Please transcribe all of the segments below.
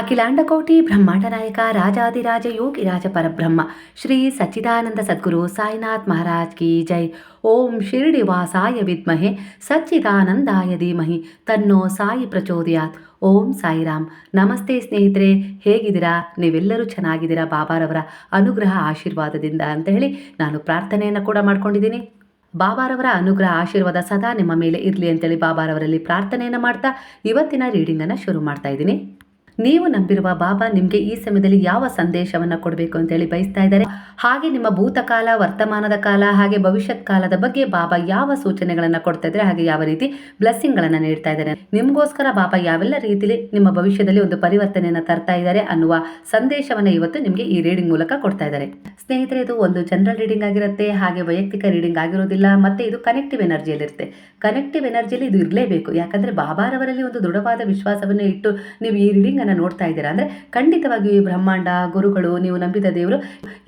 ಅಖಿಲಾಂಡಕೋಟಿ ಬ್ರಹ್ಮಾಂಡ ನಾಯಕ ರಾಜಾದಿರಾಜ ಯೋಗಿ ರಾಜ ಪರಬ್ರಹ್ಮ, ಶ್ರೀ ಸಚ್ಚಿದಾನಂದ ಸದ್ಗುರು ಸಾಯಿನಾಥ್ ಮಹಾರಾಜ್ ಕಿ ಜೈ. ಓಂ ಶಿರಡಿ ವಾಸಾಯ ವಿದ್ಮಹೆ, ಸಚ್ಚಿದಾನಂದಾಯ ಧೀಮಹಿ, ತನ್ನೋ ಸಾಯಿ ಪ್ರಚೋದಯಾತ್. ಓಂ ಸಾಯಿರಾಮ್. ನಮಸ್ತೆ ಸ್ನೇಹಿತರೆ, ಹೇಗಿದ್ದೀರಾ? ನೀವೆಲ್ಲರೂ ಚೆನ್ನಾಗಿದ್ದೀರಾ? ಬಾಬಾರವರ ಅನುಗ್ರಹ ಆಶೀರ್ವಾದದಿಂದ ಅಂತ ಹೇಳಿ ನಾನು ಪ್ರಾರ್ಥನೆಯನ್ನು ಕೂಡ ಮಾಡ್ಕೊಂಡಿದ್ದೀನಿ. ಬಾಬಾರವರ ಅನುಗ್ರಹ ಆಶೀರ್ವಾದ ಸದಾ ನಿಮ್ಮ ಮೇಲೆ ಇರಲಿ ಅಂತೇಳಿ ಬಾಬಾರವರಲ್ಲಿ ಪ್ರಾರ್ಥನೆಯನ್ನು ಮಾಡ್ತಾ ಇವತ್ತಿನ ರೀಡಿಂಗನ್ನು ಶುರು ಮಾಡ್ತಾ ಇದ್ದೀನಿ. ನೀವು ನಂಬಿರುವ ಬಾಬಾ ನಿಮಗೆ ಈ ಸಮಯದಲ್ಲಿ ಯಾವ ಸಂದೇಶವನ್ನು ಕೊಡಬೇಕು ಅಂತೇಳಿ ಬಯಸ್ತಾ ಇದ್ದಾರೆ. ಹಾಗೆ ನಿಮ್ಮ ಭೂತಕಾಲ ವರ್ತಮಾನದ ಕಾಲ, ಹಾಗೆ ಭವಿಷ್ಯತ್ ಕಾಲದ ಬಗ್ಗೆ ಬಾಬಾ ಯಾವ ಸೂಚನೆಗಳನ್ನು ಕೊಡ್ತಾ ಇದ್ದಾರೆ, ಹಾಗೆ ಯಾವ ರೀತಿ ಬ್ಲೆಸ್ಸಿಂಗ್ಗಳನ್ನು ನೀಡ್ತಾ ಇದ್ದಾರೆ. ನಿಮಗೋಸ್ಕರ ಬಾಬಾ ಯಾವೆಲ್ಲ ರೀತಿಯಲ್ಲಿ ನಿಮ್ಮ ಭವಿಷ್ಯದಲ್ಲಿ ಒಂದು ಪರಿವರ್ತನೆಯನ್ನು ತರ್ತಾ ಇದ್ದಾರೆ ಅನ್ನುವ ಸಂದೇಶವನ್ನು ಇವತ್ತು ನಿಮಗೆ ಈ ರೀಡಿಂಗ್ ಮೂಲಕ ಕೊಡ್ತಾ ಇದ್ದಾರೆ. ಸ್ನೇಹಿತರೆ, ಇದು ಒಂದು ಜನರಲ್ ರೀಡಿಂಗ್ ಆಗಿರುತ್ತೆ, ಹಾಗೆ ವೈಯಕ್ತಿಕ ರೀಡಿಂಗ್ ಆಗಿರೋದಿಲ್ಲ, ಮತ್ತೆ ಇದು ಕನೆಕ್ಟಿವ್ ಎನರ್ಜಿಯಲ್ಲಿರುತ್ತೆ. ಕನೆಕ್ಟಿವ್ ಎನರ್ಜಿಯಲ್ಲಿ ಇದು ಇರಲೇಬೇಕು, ಯಾಕಂದ್ರೆ ಬಾಬಾರವರಲ್ಲಿ ಒಂದು ದೃಢವಾದ ವಿಶ್ವಾಸವನ್ನು ಇಟ್ಟು ನೀವು ಈ ರೀಡಿಂಗ್ ಅನ್ನು ನೋಡ್ತಾ ಇದ್ದೀರಾ? ಅಂದ್ರೆ ಖಂಡಿತವಾಗಿಯೂ ಈ ಬ್ರಹ್ಮಾಂಡ, ಗುರುಗಳು, ನೀವು ನಂಬಿದ ದೇವರು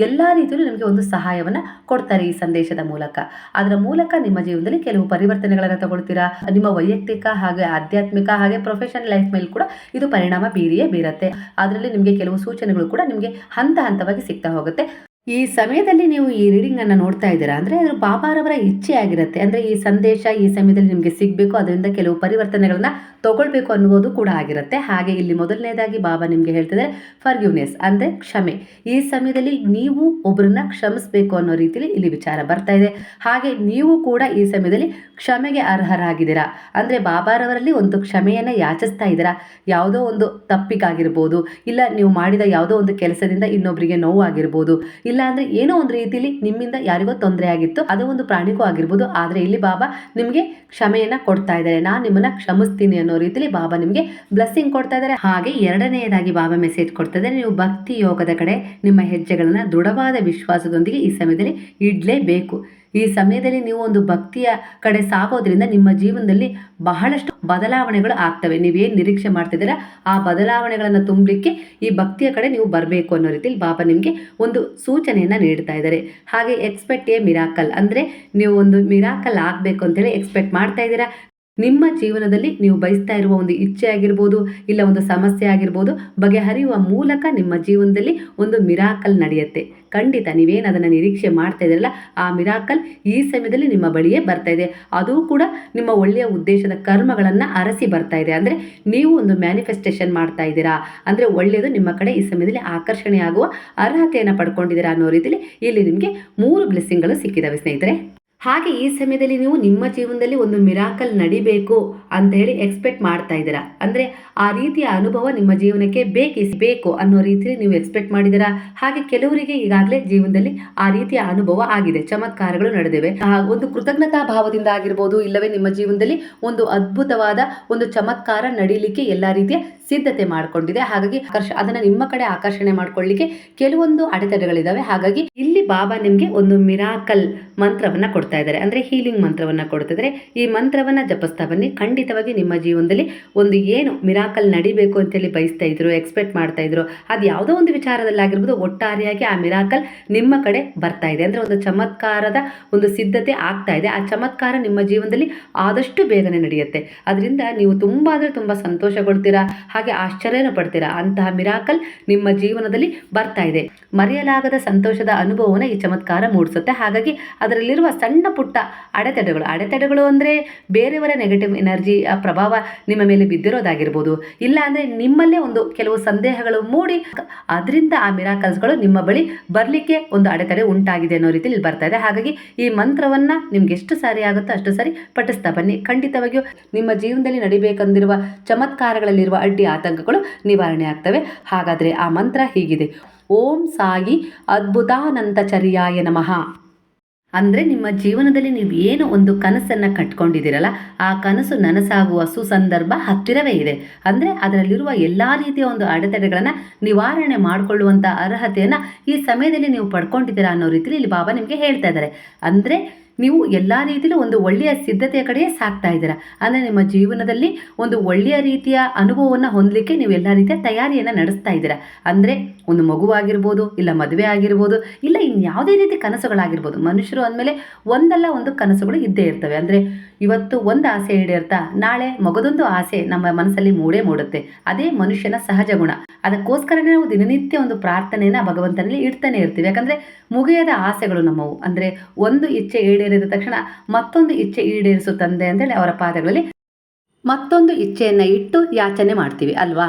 ಎಲ್ಲ ರೀತಿಯಲ್ಲೂ ನಿಮಗೆ ಒಂದು ಸಹಾಯವನ್ನ ಕೊಡ್ತಾರೆ ಈ ಸಂದೇಶದ ಮೂಲಕ. ಅದರ ಮೂಲಕ ನಿಮ್ಮ ಜೀವನದಲ್ಲಿ ಕೆಲವು ಪರಿವರ್ತನೆಗಳನ್ನು ತಗೊಳ್ತೀರಾ? ನಿಮ್ಮ ವೈಯಕ್ತಿಕ ಹಾಗೆ ಆಧ್ಯಾತ್ಮಿಕ ಹಾಗೆ ಪ್ರೊಫೆಷನಲ್ ಲೈಫ್ ಮೇಲೆ ಕೂಡ ಇದು ಪರಿಣಾಮ ಬೀರಿಯೇ ಬೀರುತ್ತೆ. ಅದರಲ್ಲಿ ನಿಮಗೆ ಕೆಲವು ಸೂಚನೆಗಳು ಕೂಡ ನಿಮಗೆ ಹಂತ ಹಂತವಾಗಿ ಸಿಗ್ತಾ ಹೋಗುತ್ತೆ. ಈ ಸಮಯದಲ್ಲಿ ನೀವು ಈ ರೀಡಿಂಗ್ ಅನ್ನ ನೋಡ್ತಾ ಇದ್ದೀರಾ? ಅಂದ್ರೆ ಅದು ಬಾಬಾರವರ ಇಚ್ಛೆ ಆಗಿರುತ್ತೆ. ಅಂದ್ರೆ ಈ ಸಂದೇಶ ಈ ಸಮಯದಲ್ಲಿ ನಿಮಗೆ ಸಿಗಬೇಕು, ಅದರಿಂದ ಕೆಲವು ಪರಿವರ್ತನೆಗಳನ್ನ ತಗೊಳ್ಬೇಕು ಅನ್ನುವುದು ಕೂಡ ಆಗಿರುತ್ತೆ. ಹಾಗೆ ಇಲ್ಲಿ ಮೊದಲನೇದಾಗಿ ಬಾಬಾ ನಿಮಗೆ ಹೇಳ್ತಿದ್ದಾರೆ ಫರ್ಗ್ಯೂನೆಸ್ ಅಂದ್ರೆ ಕ್ಷಮೆ. ಈ ಸಮಯದಲ್ಲಿ ನೀವು ಒಬ್ಬರನ್ನ ಕ್ಷಮಿಸಬೇಕು ಅನ್ನೋ ರೀತಿಯಲ್ಲಿ ಇಲ್ಲಿ ವಿಚಾರ ಬರ್ತಾ ಇದೆ. ಹಾಗೆ ನೀವು ಕೂಡ ಈ ಸಮಯದಲ್ಲಿ ಕ್ಷಮೆಗೆ ಅರ್ಹರಾಗಿದ್ದೀರಾ? ಅಂದ್ರೆ ಬಾಬಾರವರಲ್ಲಿ ಒಂದು ಕ್ಷಮೆಯನ್ನ ಯಾಚಿಸ್ತಾ ಇದ್ದೀರಾ? ಯಾವುದೋ ಒಂದು ತಪ್ಪಿಗಾಗಿರ್ಬೋದು, ಇಲ್ಲ ನೀವು ಮಾಡಿದ ಯಾವುದೋ ಒಂದು ಕೆಲಸದಿಂದ ಇನ್ನೊಬ್ಬರಿಗೆ ನೋವು ಆಗಿರ್ಬೋದು ಇಲ್ಲ ಅಂದ್ರೆ ಏನೋ ಒಂದು ರೀತಿಯಲ್ಲಿ ನಿಮ್ಮಿಂದ ಯಾರಿಗೋ ತೊಂದರೆ ಆಗಿತ್ತು. ಅದು ಒಂದು ಪ್ರಾಣಿಗೂ ಆಗಿರ್ಬೋದು. ಆದ್ರೆ ಇಲ್ಲಿ ಬಾಬಾ ನಿಮಗೆ ಕ್ಷಮೆಯನ್ನ ಕೊಡ್ತಾ ಇದ್ದಾರೆ. ನಾನು ನಿಮ್ಮನ್ನ ಕ್ಷಮಿಸ್ತೀನಿ ಅನ್ನೋ ರೀತಿಯಲ್ಲಿ ಬಾಬಾ ನಿಮಗೆ ಬ್ಲೆಸ್ಸಿಂಗ್ ಕೊಡ್ತಾ ಇದ್ದಾರೆ. ಹಾಗೆ ಎರಡನೆಯದಾಗಿ ಬಾಬಾ ಮೆಸೇಜ್ ಕೊಡ್ತಾ ಇದ್ದಾರೆ. ನೀವು ಭಕ್ತಿ ಯೋಗದ ಕಡೆ ನಿಮ್ಮ ಹೆಜ್ಜೆಗಳನ್ನ ದೃಢವಾದ ವಿಶ್ವಾಸದೊಂದಿಗೆ ಈ ಸಮಯದಲ್ಲಿ ಇಡ್ಲೇಬೇಕು. ಈ ಸಮಯದಲ್ಲಿ ನೀವು ಒಂದು ಭಕ್ತಿಯ ಕಡೆ ಸಾಗೋದ್ರಿಂದ ನಿಮ್ಮ ಜೀವನದಲ್ಲಿ ಬಹಳಷ್ಟು ಬದಲಾವಣೆಗಳು ಆಗ್ತವೆ. ನೀವೇನು ನಿರೀಕ್ಷೆ ಮಾಡ್ತಿದ್ದೀರ? ಆ ಬದಲಾವಣೆಗಳನ್ನು ತುಂಬಲಿಕ್ಕೆ ಈ ಭಕ್ತಿಯ ಕಡೆ ನೀವು ಬರಬೇಕು ಅನ್ನೋ ರೀತಿಯಲ್ಲಿ ಬಾಬಾ ನಿಮಗೆ ಒಂದು ಸೂಚನೆಯನ್ನು ನೀಡ್ತಾ ಇದ್ದಾರೆ. ಹಾಗೆ ಎಕ್ಸ್ಪೆಕ್ಟ್ ಎ ಮಿರಾಕಲ್ ಅಂದರೆ ನೀವು ಒಂದು ಮಿರಾಕಲ್ ಆಗಬೇಕು ಅಂತೇಳಿ ಎಕ್ಸ್ಪೆಕ್ಟ್ ಮಾಡ್ತಾ ಇದ್ದೀರಾ? ನಿಮ್ಮ ಜೀವನದಲ್ಲಿ ನೀವು ಬಯಸ್ತಾ ಇರುವ ಒಂದು ಇಚ್ಛೆ ಆಗಿರ್ಬೋದು, ಇಲ್ಲ ಒಂದು ಸಮಸ್ಯೆ ಆಗಿರ್ಬೋದು, ಬಗೆಹರಿಯುವ ಮೂಲಕ ನಿಮ್ಮ ಜೀವನದಲ್ಲಿ ಒಂದು ಮಿರಾಕಲ್ ನಡೆಯುತ್ತೆ. ಖಂಡಿತ ನೀವೇನು ಅದನ್ನು ನಿರೀಕ್ಷೆ ಮಾಡ್ತಾ ಇದ್ದೀರಲ್ಲ, ಆ ಮಿರಾಕಲ್ ಈ ಸಮಯದಲ್ಲಿ ನಿಮ್ಮ ಬಳಿಯೇ ಬರ್ತಾ ಇದೆ. ಅದು ಕೂಡ ನಿಮ್ಮ ಒಳ್ಳೆಯ ಉದ್ದೇಶದ ಕರ್ಮಗಳನ್ನು ಅರಸಿ ಬರ್ತಾ ಇದೆ. ಅಂದರೆ ನೀವು ಒಂದು ಮ್ಯಾನಿಫೆಸ್ಟೇಷನ್ ಮಾಡ್ತಾ ಇದ್ದೀರಾ, ಅಂದರೆ ಒಳ್ಳೆಯದು ನಿಮ್ಮ ಕಡೆ ಈ ಸಮಯದಲ್ಲಿ ಆಕರ್ಷಣೆ ಆಗುವ ಅರ್ಹತೆಯನ್ನು ಪಡ್ಕೊಂಡಿದ್ದೀರಾ ಅನ್ನೋ ರೀತಿಯಲ್ಲಿ ಇಲ್ಲಿ ನಿಮಗೆ ಮೂರು ಬ್ಲೆಸ್ಸಿಂಗ್ಗಳು ಸಿಕ್ಕಿದಾವೆ ಸ್ನೇಹಿತರೆ. ಹಾಗೆ ಈ ಸಮಯದಲ್ಲಿ ನೀವು ನಿಮ್ಮ ಜೀವನದಲ್ಲಿ ಒಂದು ಮಿರಾಕಲ್ ನಡಿಬೇಕು ಅಂತ ಹೇಳಿ ಎಕ್ಸ್ಪೆಕ್ಟ್ ಮಾಡ್ತಾ ಇದ್ದೀರಾ? ಅಂದರೆ ಆ ರೀತಿಯ ಅನುಭವ ನಿಮ್ಮ ಜೀವನಕ್ಕೆ ಬೇಕಿಸ್ ಬೇಕು ಅನ್ನೋ ರೀತಿಯಲ್ಲಿ ನೀವು ಎಕ್ಸ್ಪೆಕ್ಟ್ ಮಾಡಿದ್ದೀರಾ? ಹಾಗೆ ಕೆಲವರಿಗೆ ಈಗಾಗಲೇ ಜೀವನದಲ್ಲಿ ಆ ರೀತಿಯ ಅನುಭವ ಆಗಿದೆ, ಚಮತ್ಕಾರಗಳು ನಡೆದಿವೆ. ಒಂದು ಕೃತಜ್ಞತಾ ಭಾವದಿಂದ ಆಗಿರ್ಬೋದು, ಇಲ್ಲವೇ ನಿಮ್ಮ ಜೀವನದಲ್ಲಿ ಒಂದು ಅದ್ಭುತವಾದ ಒಂದು ಚಮತ್ಕಾರ ನಡೀಲಿಕ್ಕೆ ಎಲ್ಲ ರೀತಿಯ ಸಿದ್ಧತೆ ಮಾಡಿಕೊಂಡಿದೆ. ಹಾಗಾಗಿ ಆಕರ್ಷ, ಅದನ್ನ ನಿಮ್ಮ ಕಡೆ ಆಕರ್ಷಣೆ ಮಾಡ್ಕೊಳ್ಳಿಕ್ಕೆ ಕೆಲವೊಂದು ಅಡೆತಡೆಗಳಿದಾವೆ. ಹಾಗಾಗಿ ಇಲ್ಲಿ ಬಾಬಾ ನಿಮಗೆ ಒಂದು ಮಿರಾಕಲ್ ಮಂತ್ರವನ್ನ ಕೊಡ್ತಾ ಇದ್ದಾರೆ. ಅಂದ್ರೆ ಹೀಲಿಂಗ್ ಮಂತ್ರವನ್ನ ಕೊಡ್ತಿದ್ರೆ ಈ ಮಂತ್ರವನ್ನ ಜಪಿಸ್ತಾ ಬನ್ನಿ ಖಂಡಿತವಾಗಿ ನಿಮ್ಮ ಜೀವನದಲ್ಲಿ ಒಂದು ಏನು ಮಿರಾಕಲ್ ನಡಿಬೇಕು ಅಂತೇಳಿ ಬಯಸ್ತಾ ಇದ್ರು, ಎಕ್ಸ್ಪೆಕ್ಟ್ ಮಾಡ್ತಾ ಇದ್ರು, ಅದು ಯಾವುದೋ ಒಂದು ವಿಚಾರದಲ್ಲಿ ಆಗಿರ್ಬೋದು ಒಟ್ಟಾರೆಯಾಗಿ ಆ ಮಿರಾಕಲ್ ನಿಮ್ಮ ಕಡೆ ಬರ್ತಾ ಇದೆ. ಅಂದ್ರೆ ಒಂದು ಚಮತ್ಕಾರದ ಒಂದು ಸಿದ್ಧತೆ ಆಗ್ತಾ ಇದೆ. ಆ ಚಮತ್ಕಾರ ನಿಮ್ಮ ಜೀವನದಲ್ಲಿ ಆದಷ್ಟು ಬೇಗನೆ ನಡೆಯುತ್ತೆ. ಅದರಿಂದ ನೀವು ತುಂಬಾ ಅಂದ್ರೆ ತುಂಬಾ ಸಂತೋಷಗೊಳ್ತೀರಾ? ಹಾಗೆ ಆಶ್ಚರ್ಯನ ಪಡ್ತೀರಾ? ಅಂತಹ ಮಿರಾಕಲ್ ನಿಮ್ಮ ಜೀವನದಲ್ಲಿ ಬರ್ತಾ ಇದೆ. ಮರೆಯಲಾಗದ ಸಂತೋಷದ ಅನುಭವವನ್ನು ಈ ಚಮತ್ಕಾರ ಮೂಡಿಸುತ್ತೆ. ಹಾಗಾಗಿ ಅದರಲ್ಲಿರುವ ಸಣ್ಣ ಪುಟ್ಟ ಅಡೆತಡೆಗಳು ಅಡೆತಡೆಗಳು ಅಂದರೆ ಬೇರೆಯವರ ನೆಗೆಟಿವ್ ಎನರ್ಜಿ ಪ್ರಭಾವ ನಿಮ್ಮ ಮೇಲೆ ಬಿದ್ದಿರೋದಾಗಿರ್ಬೋದು. ಇಲ್ಲ ಅಂದರೆ ನಿಮ್ಮಲ್ಲೇ ಒಂದು ಕೆಲವು ಸಂದೇಹಗಳು ಮೂಡಿ ಅದರಿಂದ ಆ ಮಿರಾಕಲ್ಸ್ಗಳು ನಿಮ್ಮ ಬಳಿ ಬರಲಿಕ್ಕೆ ಒಂದು ಅಡೆತಡೆ ಉಂಟಾಗಿದೆ ಅನ್ನೋ ರೀತಿಯಲ್ಲಿ ಬರ್ತಾ ಇದೆ. ಹಾಗಾಗಿ ಈ ಮಂತ್ರವನ್ನು ನಿಮ್ಗೆ ಎಷ್ಟು ಸಾರಿ ಆಗುತ್ತೋ ಅಷ್ಟು ಸಾರಿ ಪಠಿಸ್ತಾ ಬನ್ನಿ. ಖಂಡಿತವಾಗಿಯೂ ನಿಮ್ಮ ಜೀವನದಲ್ಲಿ ನಡಿಬೇಕಂದಿರುವ ಚಮತ್ಕಾರಗಳಲ್ಲಿರುವ ಅಡ್ಡಿ ಆತಂಕಗಳು ನಿವಾರಣೆ ಆಗ್ತವೆ. ಹಾಗಾದರೆ ಆ ಮಂತ್ರ ಹೀಗಿದೆ. ಓಂ ಸಾಯಿ ಅದ್ಭುತಾನಂತಚರ್ಯಾಯ ನಮಃ. ಅಂದರೆ ನಿಮ್ಮ ಜೀವನದಲ್ಲಿ ನೀವು ಏನು ಒಂದು ಕನಸನ್ನು ಕಟ್ಕೊಂಡಿದ್ದೀರಲ್ಲ, ಆ ಕನಸು ನನಸಾಗುವ ಸುಸಂದರ್ಭ ಹತ್ತಿರವೇ ಇದೆ. ಅಂದರೆ ಅದರಲ್ಲಿರುವ ಎಲ್ಲ ರೀತಿಯ ಒಂದು ಅಡೆತಡೆಗಳನ್ನು ನಿವಾರಣೆ ಮಾಡಿಕೊಳ್ಳುವಂಥ ಅರ್ಹತೆಯನ್ನು ಈ ಸಮಯದಲ್ಲಿ ನೀವು ಪಡ್ಕೊಂಡಿದ್ದೀರಾ ಅನ್ನೋ ರೀತಿಯಲ್ಲಿ ಇಲ್ಲಿ ಬಾಬಾ ನಿಮಗೆ ಹೇಳ್ತಾ ಇದ್ದಾರೆ. ಅಂದರೆ ನೀವು ಎಲ್ಲ ರೀತಿಯಲ್ಲೂ ಒಂದು ಒಳ್ಳೆಯ ಸಿದ್ಧತೆಯ ಕಡೆ ಸಾಗ್ತಾ ಇದ್ದೀರಾ. ಅಂದರೆ ನಿಮ್ಮ ಜೀವನದಲ್ಲಿ ಒಂದು ಒಳ್ಳೆಯ ರೀತಿಯ ಅನುಭವವನ್ನು ಹೊಂದಲಿಕ್ಕೆ ನೀವು ಎಲ್ಲ ರೀತಿಯ ತಯಾರಿಯನ್ನು ನಡೆಸ್ತಾ ಇದ್ದೀರಾ. ಅಂದರೆ ಒಂದು ಮಗುವಾಗಿರ್ಬೋದು ಇಲ್ಲ ಮದುವೆ ಆಗಿರ್ಬೋದು, ಇಲ್ಲ ಇನ್ಯಾವುದೇ ರೀತಿ ಕನಸುಗಳಾಗಿರ್ಬೋದು, ಮನುಷ್ಯರು ಅಂದಮೇಲೆ ಒಂದಲ್ಲ ಒಂದು ಕನಸುಗಳು ಇದ್ದೇ ಇರ್ತವೆ. ಅಂದರೆ ಇವತ್ತು ಒಂದು ಆಸೆ ಈಡೇರ್ತಾ, ನಾಳೆ ಮಗದೊಂದು ಆಸೆ ನಮ್ಮ ಮನಸ್ಸಲ್ಲಿ ಮೂಡೇ ಮೂಡುತ್ತೆ. ಅದೇ ಮನುಷ್ಯನ ಸಹಜ ಗುಣ. ಅದಕ್ಕೋಸ್ಕರನೇ ನಾವು ದಿನನಿತ್ಯ ಒಂದು ಪ್ರಾರ್ಥನೆಯನ್ನು ಭಗವಂತನಲ್ಲಿ ಇಡ್ತಾನೆ ಇರ್ತೀವಿ. ಯಾಕಂದರೆ ಮುಗಿಯದ ಆಸೆಗಳು ನಮ್ಮವು. ಅಂದರೆ ಒಂದು ಇಚ್ಛೆ ಈಡೇರಿದ ತಕ್ಷಣ ಮತ್ತೊಂದು ಇಚ್ಛೆ ಈಡೇರಿಸುತ್ತಂದೆ ಅಂತೇಳಿ ಅವರ ಪಾದಗಳಲ್ಲಿ ಮತ್ತೊಂದು ಇಚ್ಛೆಯನ್ನು ಇಟ್ಟು ಯಾಚನೆ ಮಾಡ್ತೀವಿ, ಅಲ್ವಾ?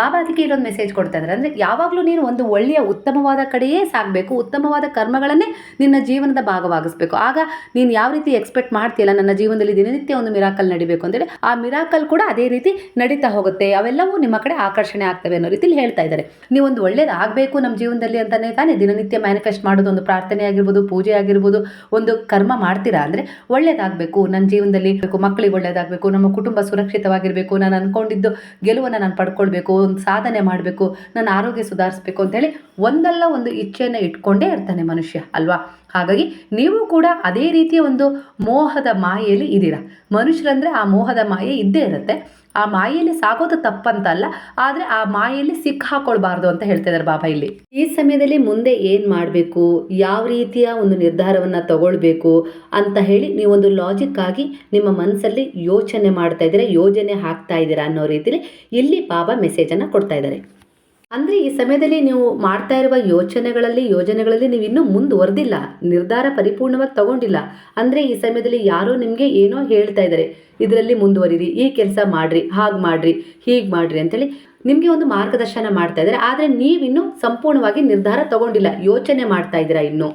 ಬಾಬಾ ಅದಕ್ಕೆ ಇರೋದು ಮೆಸೇಜ್ ಕೊಡ್ತಾ ಇದ್ದಾರೆ ಅಂದರೆ ಯಾವಾಗಲೂ ನೀನು ಒಂದು ಒಳ್ಳೆಯ ಉತ್ತಮವಾದ ಕಡೆಯೇ ಸಾಗಬೇಕು, ಉತ್ತಮವಾದ ಕರ್ಮಗಳನ್ನೇ ನಿನ್ನ ಜೀವನದ ಭಾಗವಾಗಿಸಬೇಕು. ಆಗ ನೀನು ಯಾವ ರೀತಿ ಎಕ್ಸ್ಪೆಕ್ಟ್ ಮಾಡ್ತೀಯಲ್ಲ, ನನ್ನ ಜೀವನದಲ್ಲಿ ದಿನನಿತ್ಯ ಒಂದು ಮಿರಾಕಲ್ ನಡಿಬೇಕು ಅಂತೇಳಿ, ಆ ಮಿರಾಕಲ್ ಕೂಡ ಅದೇ ರೀತಿ ನಡೀತಾ ಹೋಗುತ್ತೆ. ಅವೆಲ್ಲವೂ ನಿಮ್ಮ ಕಡೆ ಆಕರ್ಷಣೆ ಆಗ್ತವೆ ಅನ್ನೋ ರೀತಿಲಿ ಹೇಳ್ತಾ ಇದ್ದಾರೆ ನೀವು ಒಂದು ಒಳ್ಳೇದು ಆಗಬೇಕು ನಮ್ಮ ಜೀವನದಲ್ಲಿ ಅಂತಲೇ ತಾನೇ, ದಿನನಿತ್ಯ ಮ್ಯಾನಿಫೆಸ್ಟ್ ಮಾಡೋದು ಒಂದು ಪ್ರಾರ್ಥನೆ ಆಗಿರ್ಬೋದು, ಪೂಜೆ ಆಗಿರ್ಬೋದು, ಒಂದು ಕರ್ಮ ಮಾಡ್ತೀರಾ ಅಂದರೆ ಒಳ್ಳೇದಾಗಬೇಕು. ನನ್ನ ಜೀವನದಲ್ಲಿ ಮಕ್ಕಳಿಗೆ ಒಳ್ಳೇದಾಗಬೇಕು, ನಮ್ಮ ಕುಟುಂಬ ಸುರಕ್ಷಿತವಾಗಿರಬೇಕು, ನಾನು ಅಂದ್ಕೊಂಡಿದ್ದು ಗೆಲುವನ್ನು ನಾನು ಪಡ್ಕೊಳ್ಬೇಕು ಒಂದು ಸಾಧನೆ ಮಾಡಬೇಕು, ನನ್ನ ಆರೋಗ್ಯ ಸುಧಾರಿಸ್ಬೇಕು ಅಂತೇಳಿ ಒಂದಲ್ಲ ಒಂದು ಇಚ್ಛೆಯನ್ನು ಇಟ್ಕೊಂಡೇ ಇರ್ತಾನೆ ಮನುಷ್ಯ, ಅಲ್ವಾ? ಹಾಗಾಗಿ ನೀವು ಕೂಡ ಅದೇ ರೀತಿಯ ಒಂದು ಮೋಹದ ಮಾಯೆಯಲ್ಲಿ ಇದ್ದೀರಾ. ಮನುಷ್ಯರಂದರೆ ಆ ಮೋಹದ ಮಾಯೆ ಇದ್ದೇ ಇರುತ್ತೆ. ಆ ಮಾಯೆಯಲ್ಲಿ ಸಾಗೋದು ತಪ್ಪಂತಲ್ಲ, ಆದರೆ ಆ ಮಾಯೆಯಲ್ಲಿ ಸಿಕ್ಕಾಕೊಳ್ಬಾರ್ದು ಅಂತ ಹೇಳ್ತಿದ್ದಾರೆ ಬಾಬಾ ಇಲ್ಲಿ. ಈ ಸಮಯದಲ್ಲಿ ಮುಂದೆ ಏನು ಮಾಡಬೇಕು? ಯಾವ ರೀತಿಯ ಒಂದು ನಿರ್ಧಾರವನ್ನು ತಗೊಳ್ಬೇಕು ಅಂತ ಹೇಳಿ ನೀವೊಂದು ಲಾಜಿಕ್ ಆಗಿ ನಿಮ್ಮ ಮನಸ್ಸಲ್ಲಿ ಯೋಚನೆ ಮಾಡ್ತಾ ಇದ್ದೀರಾ, ಯೋಜನೆ ಹಾಕ್ತಾ ಇದ್ದೀರಾ ಅನ್ನೋ ರೀತಿಯಲ್ಲಿ ಇಲ್ಲಿ ಬಾಬಾ ಮೆಸೇಜನ್ನು ಕೊಡ್ತಾ ಇದ್ದಾರೆ. ಅಂದರೆ ಈ ಸಮಯದಲ್ಲಿ ನೀವು ಮಾಡ್ತಾ ಇರುವ ಯೋಚನೆಗಳಲ್ಲಿ, ಯೋಜನೆಗಳಲ್ಲಿ ನೀವು ಇನ್ನೂ ಮುಂದುವರೆದಿಲ್ಲ, ನಿರ್ಧಾರ ಪರಿಪೂರ್ಣವಾಗಿ ತಗೊಂಡಿಲ್ಲ. ಅಂದರೆ ಈ ಸಮಯದಲ್ಲಿ ಯಾರೋ ನಿಮಗೆ ಏನೋ ಹೇಳ್ತಾ ಇದ್ದಾರೆ, ಇದರಲ್ಲಿ ಮುಂದುವರಿರಿ, ಈ ಕೆಲಸ ಮಾಡಿರಿ, ಹಾಗೆ ಮಾಡಿರಿ, ಹೀಗೆ ಮಾಡಿರಿ ಅಂತೇಳಿ ನಿಮಗೆ ಒಂದು ಮಾರ್ಗದರ್ಶನ ಮಾಡ್ತಾ ಇದ್ದಾರೆ. ಆದರೆ ನೀವಿನ್ನೂ ಸಂಪೂರ್ಣವಾಗಿ ನಿರ್ಧಾರ ತಗೊಂಡಿಲ್ಲ, ಯೋಚನೆ ಮಾಡ್ತಾ ಇದ್ದೀರಾ ಇನ್ನೂ.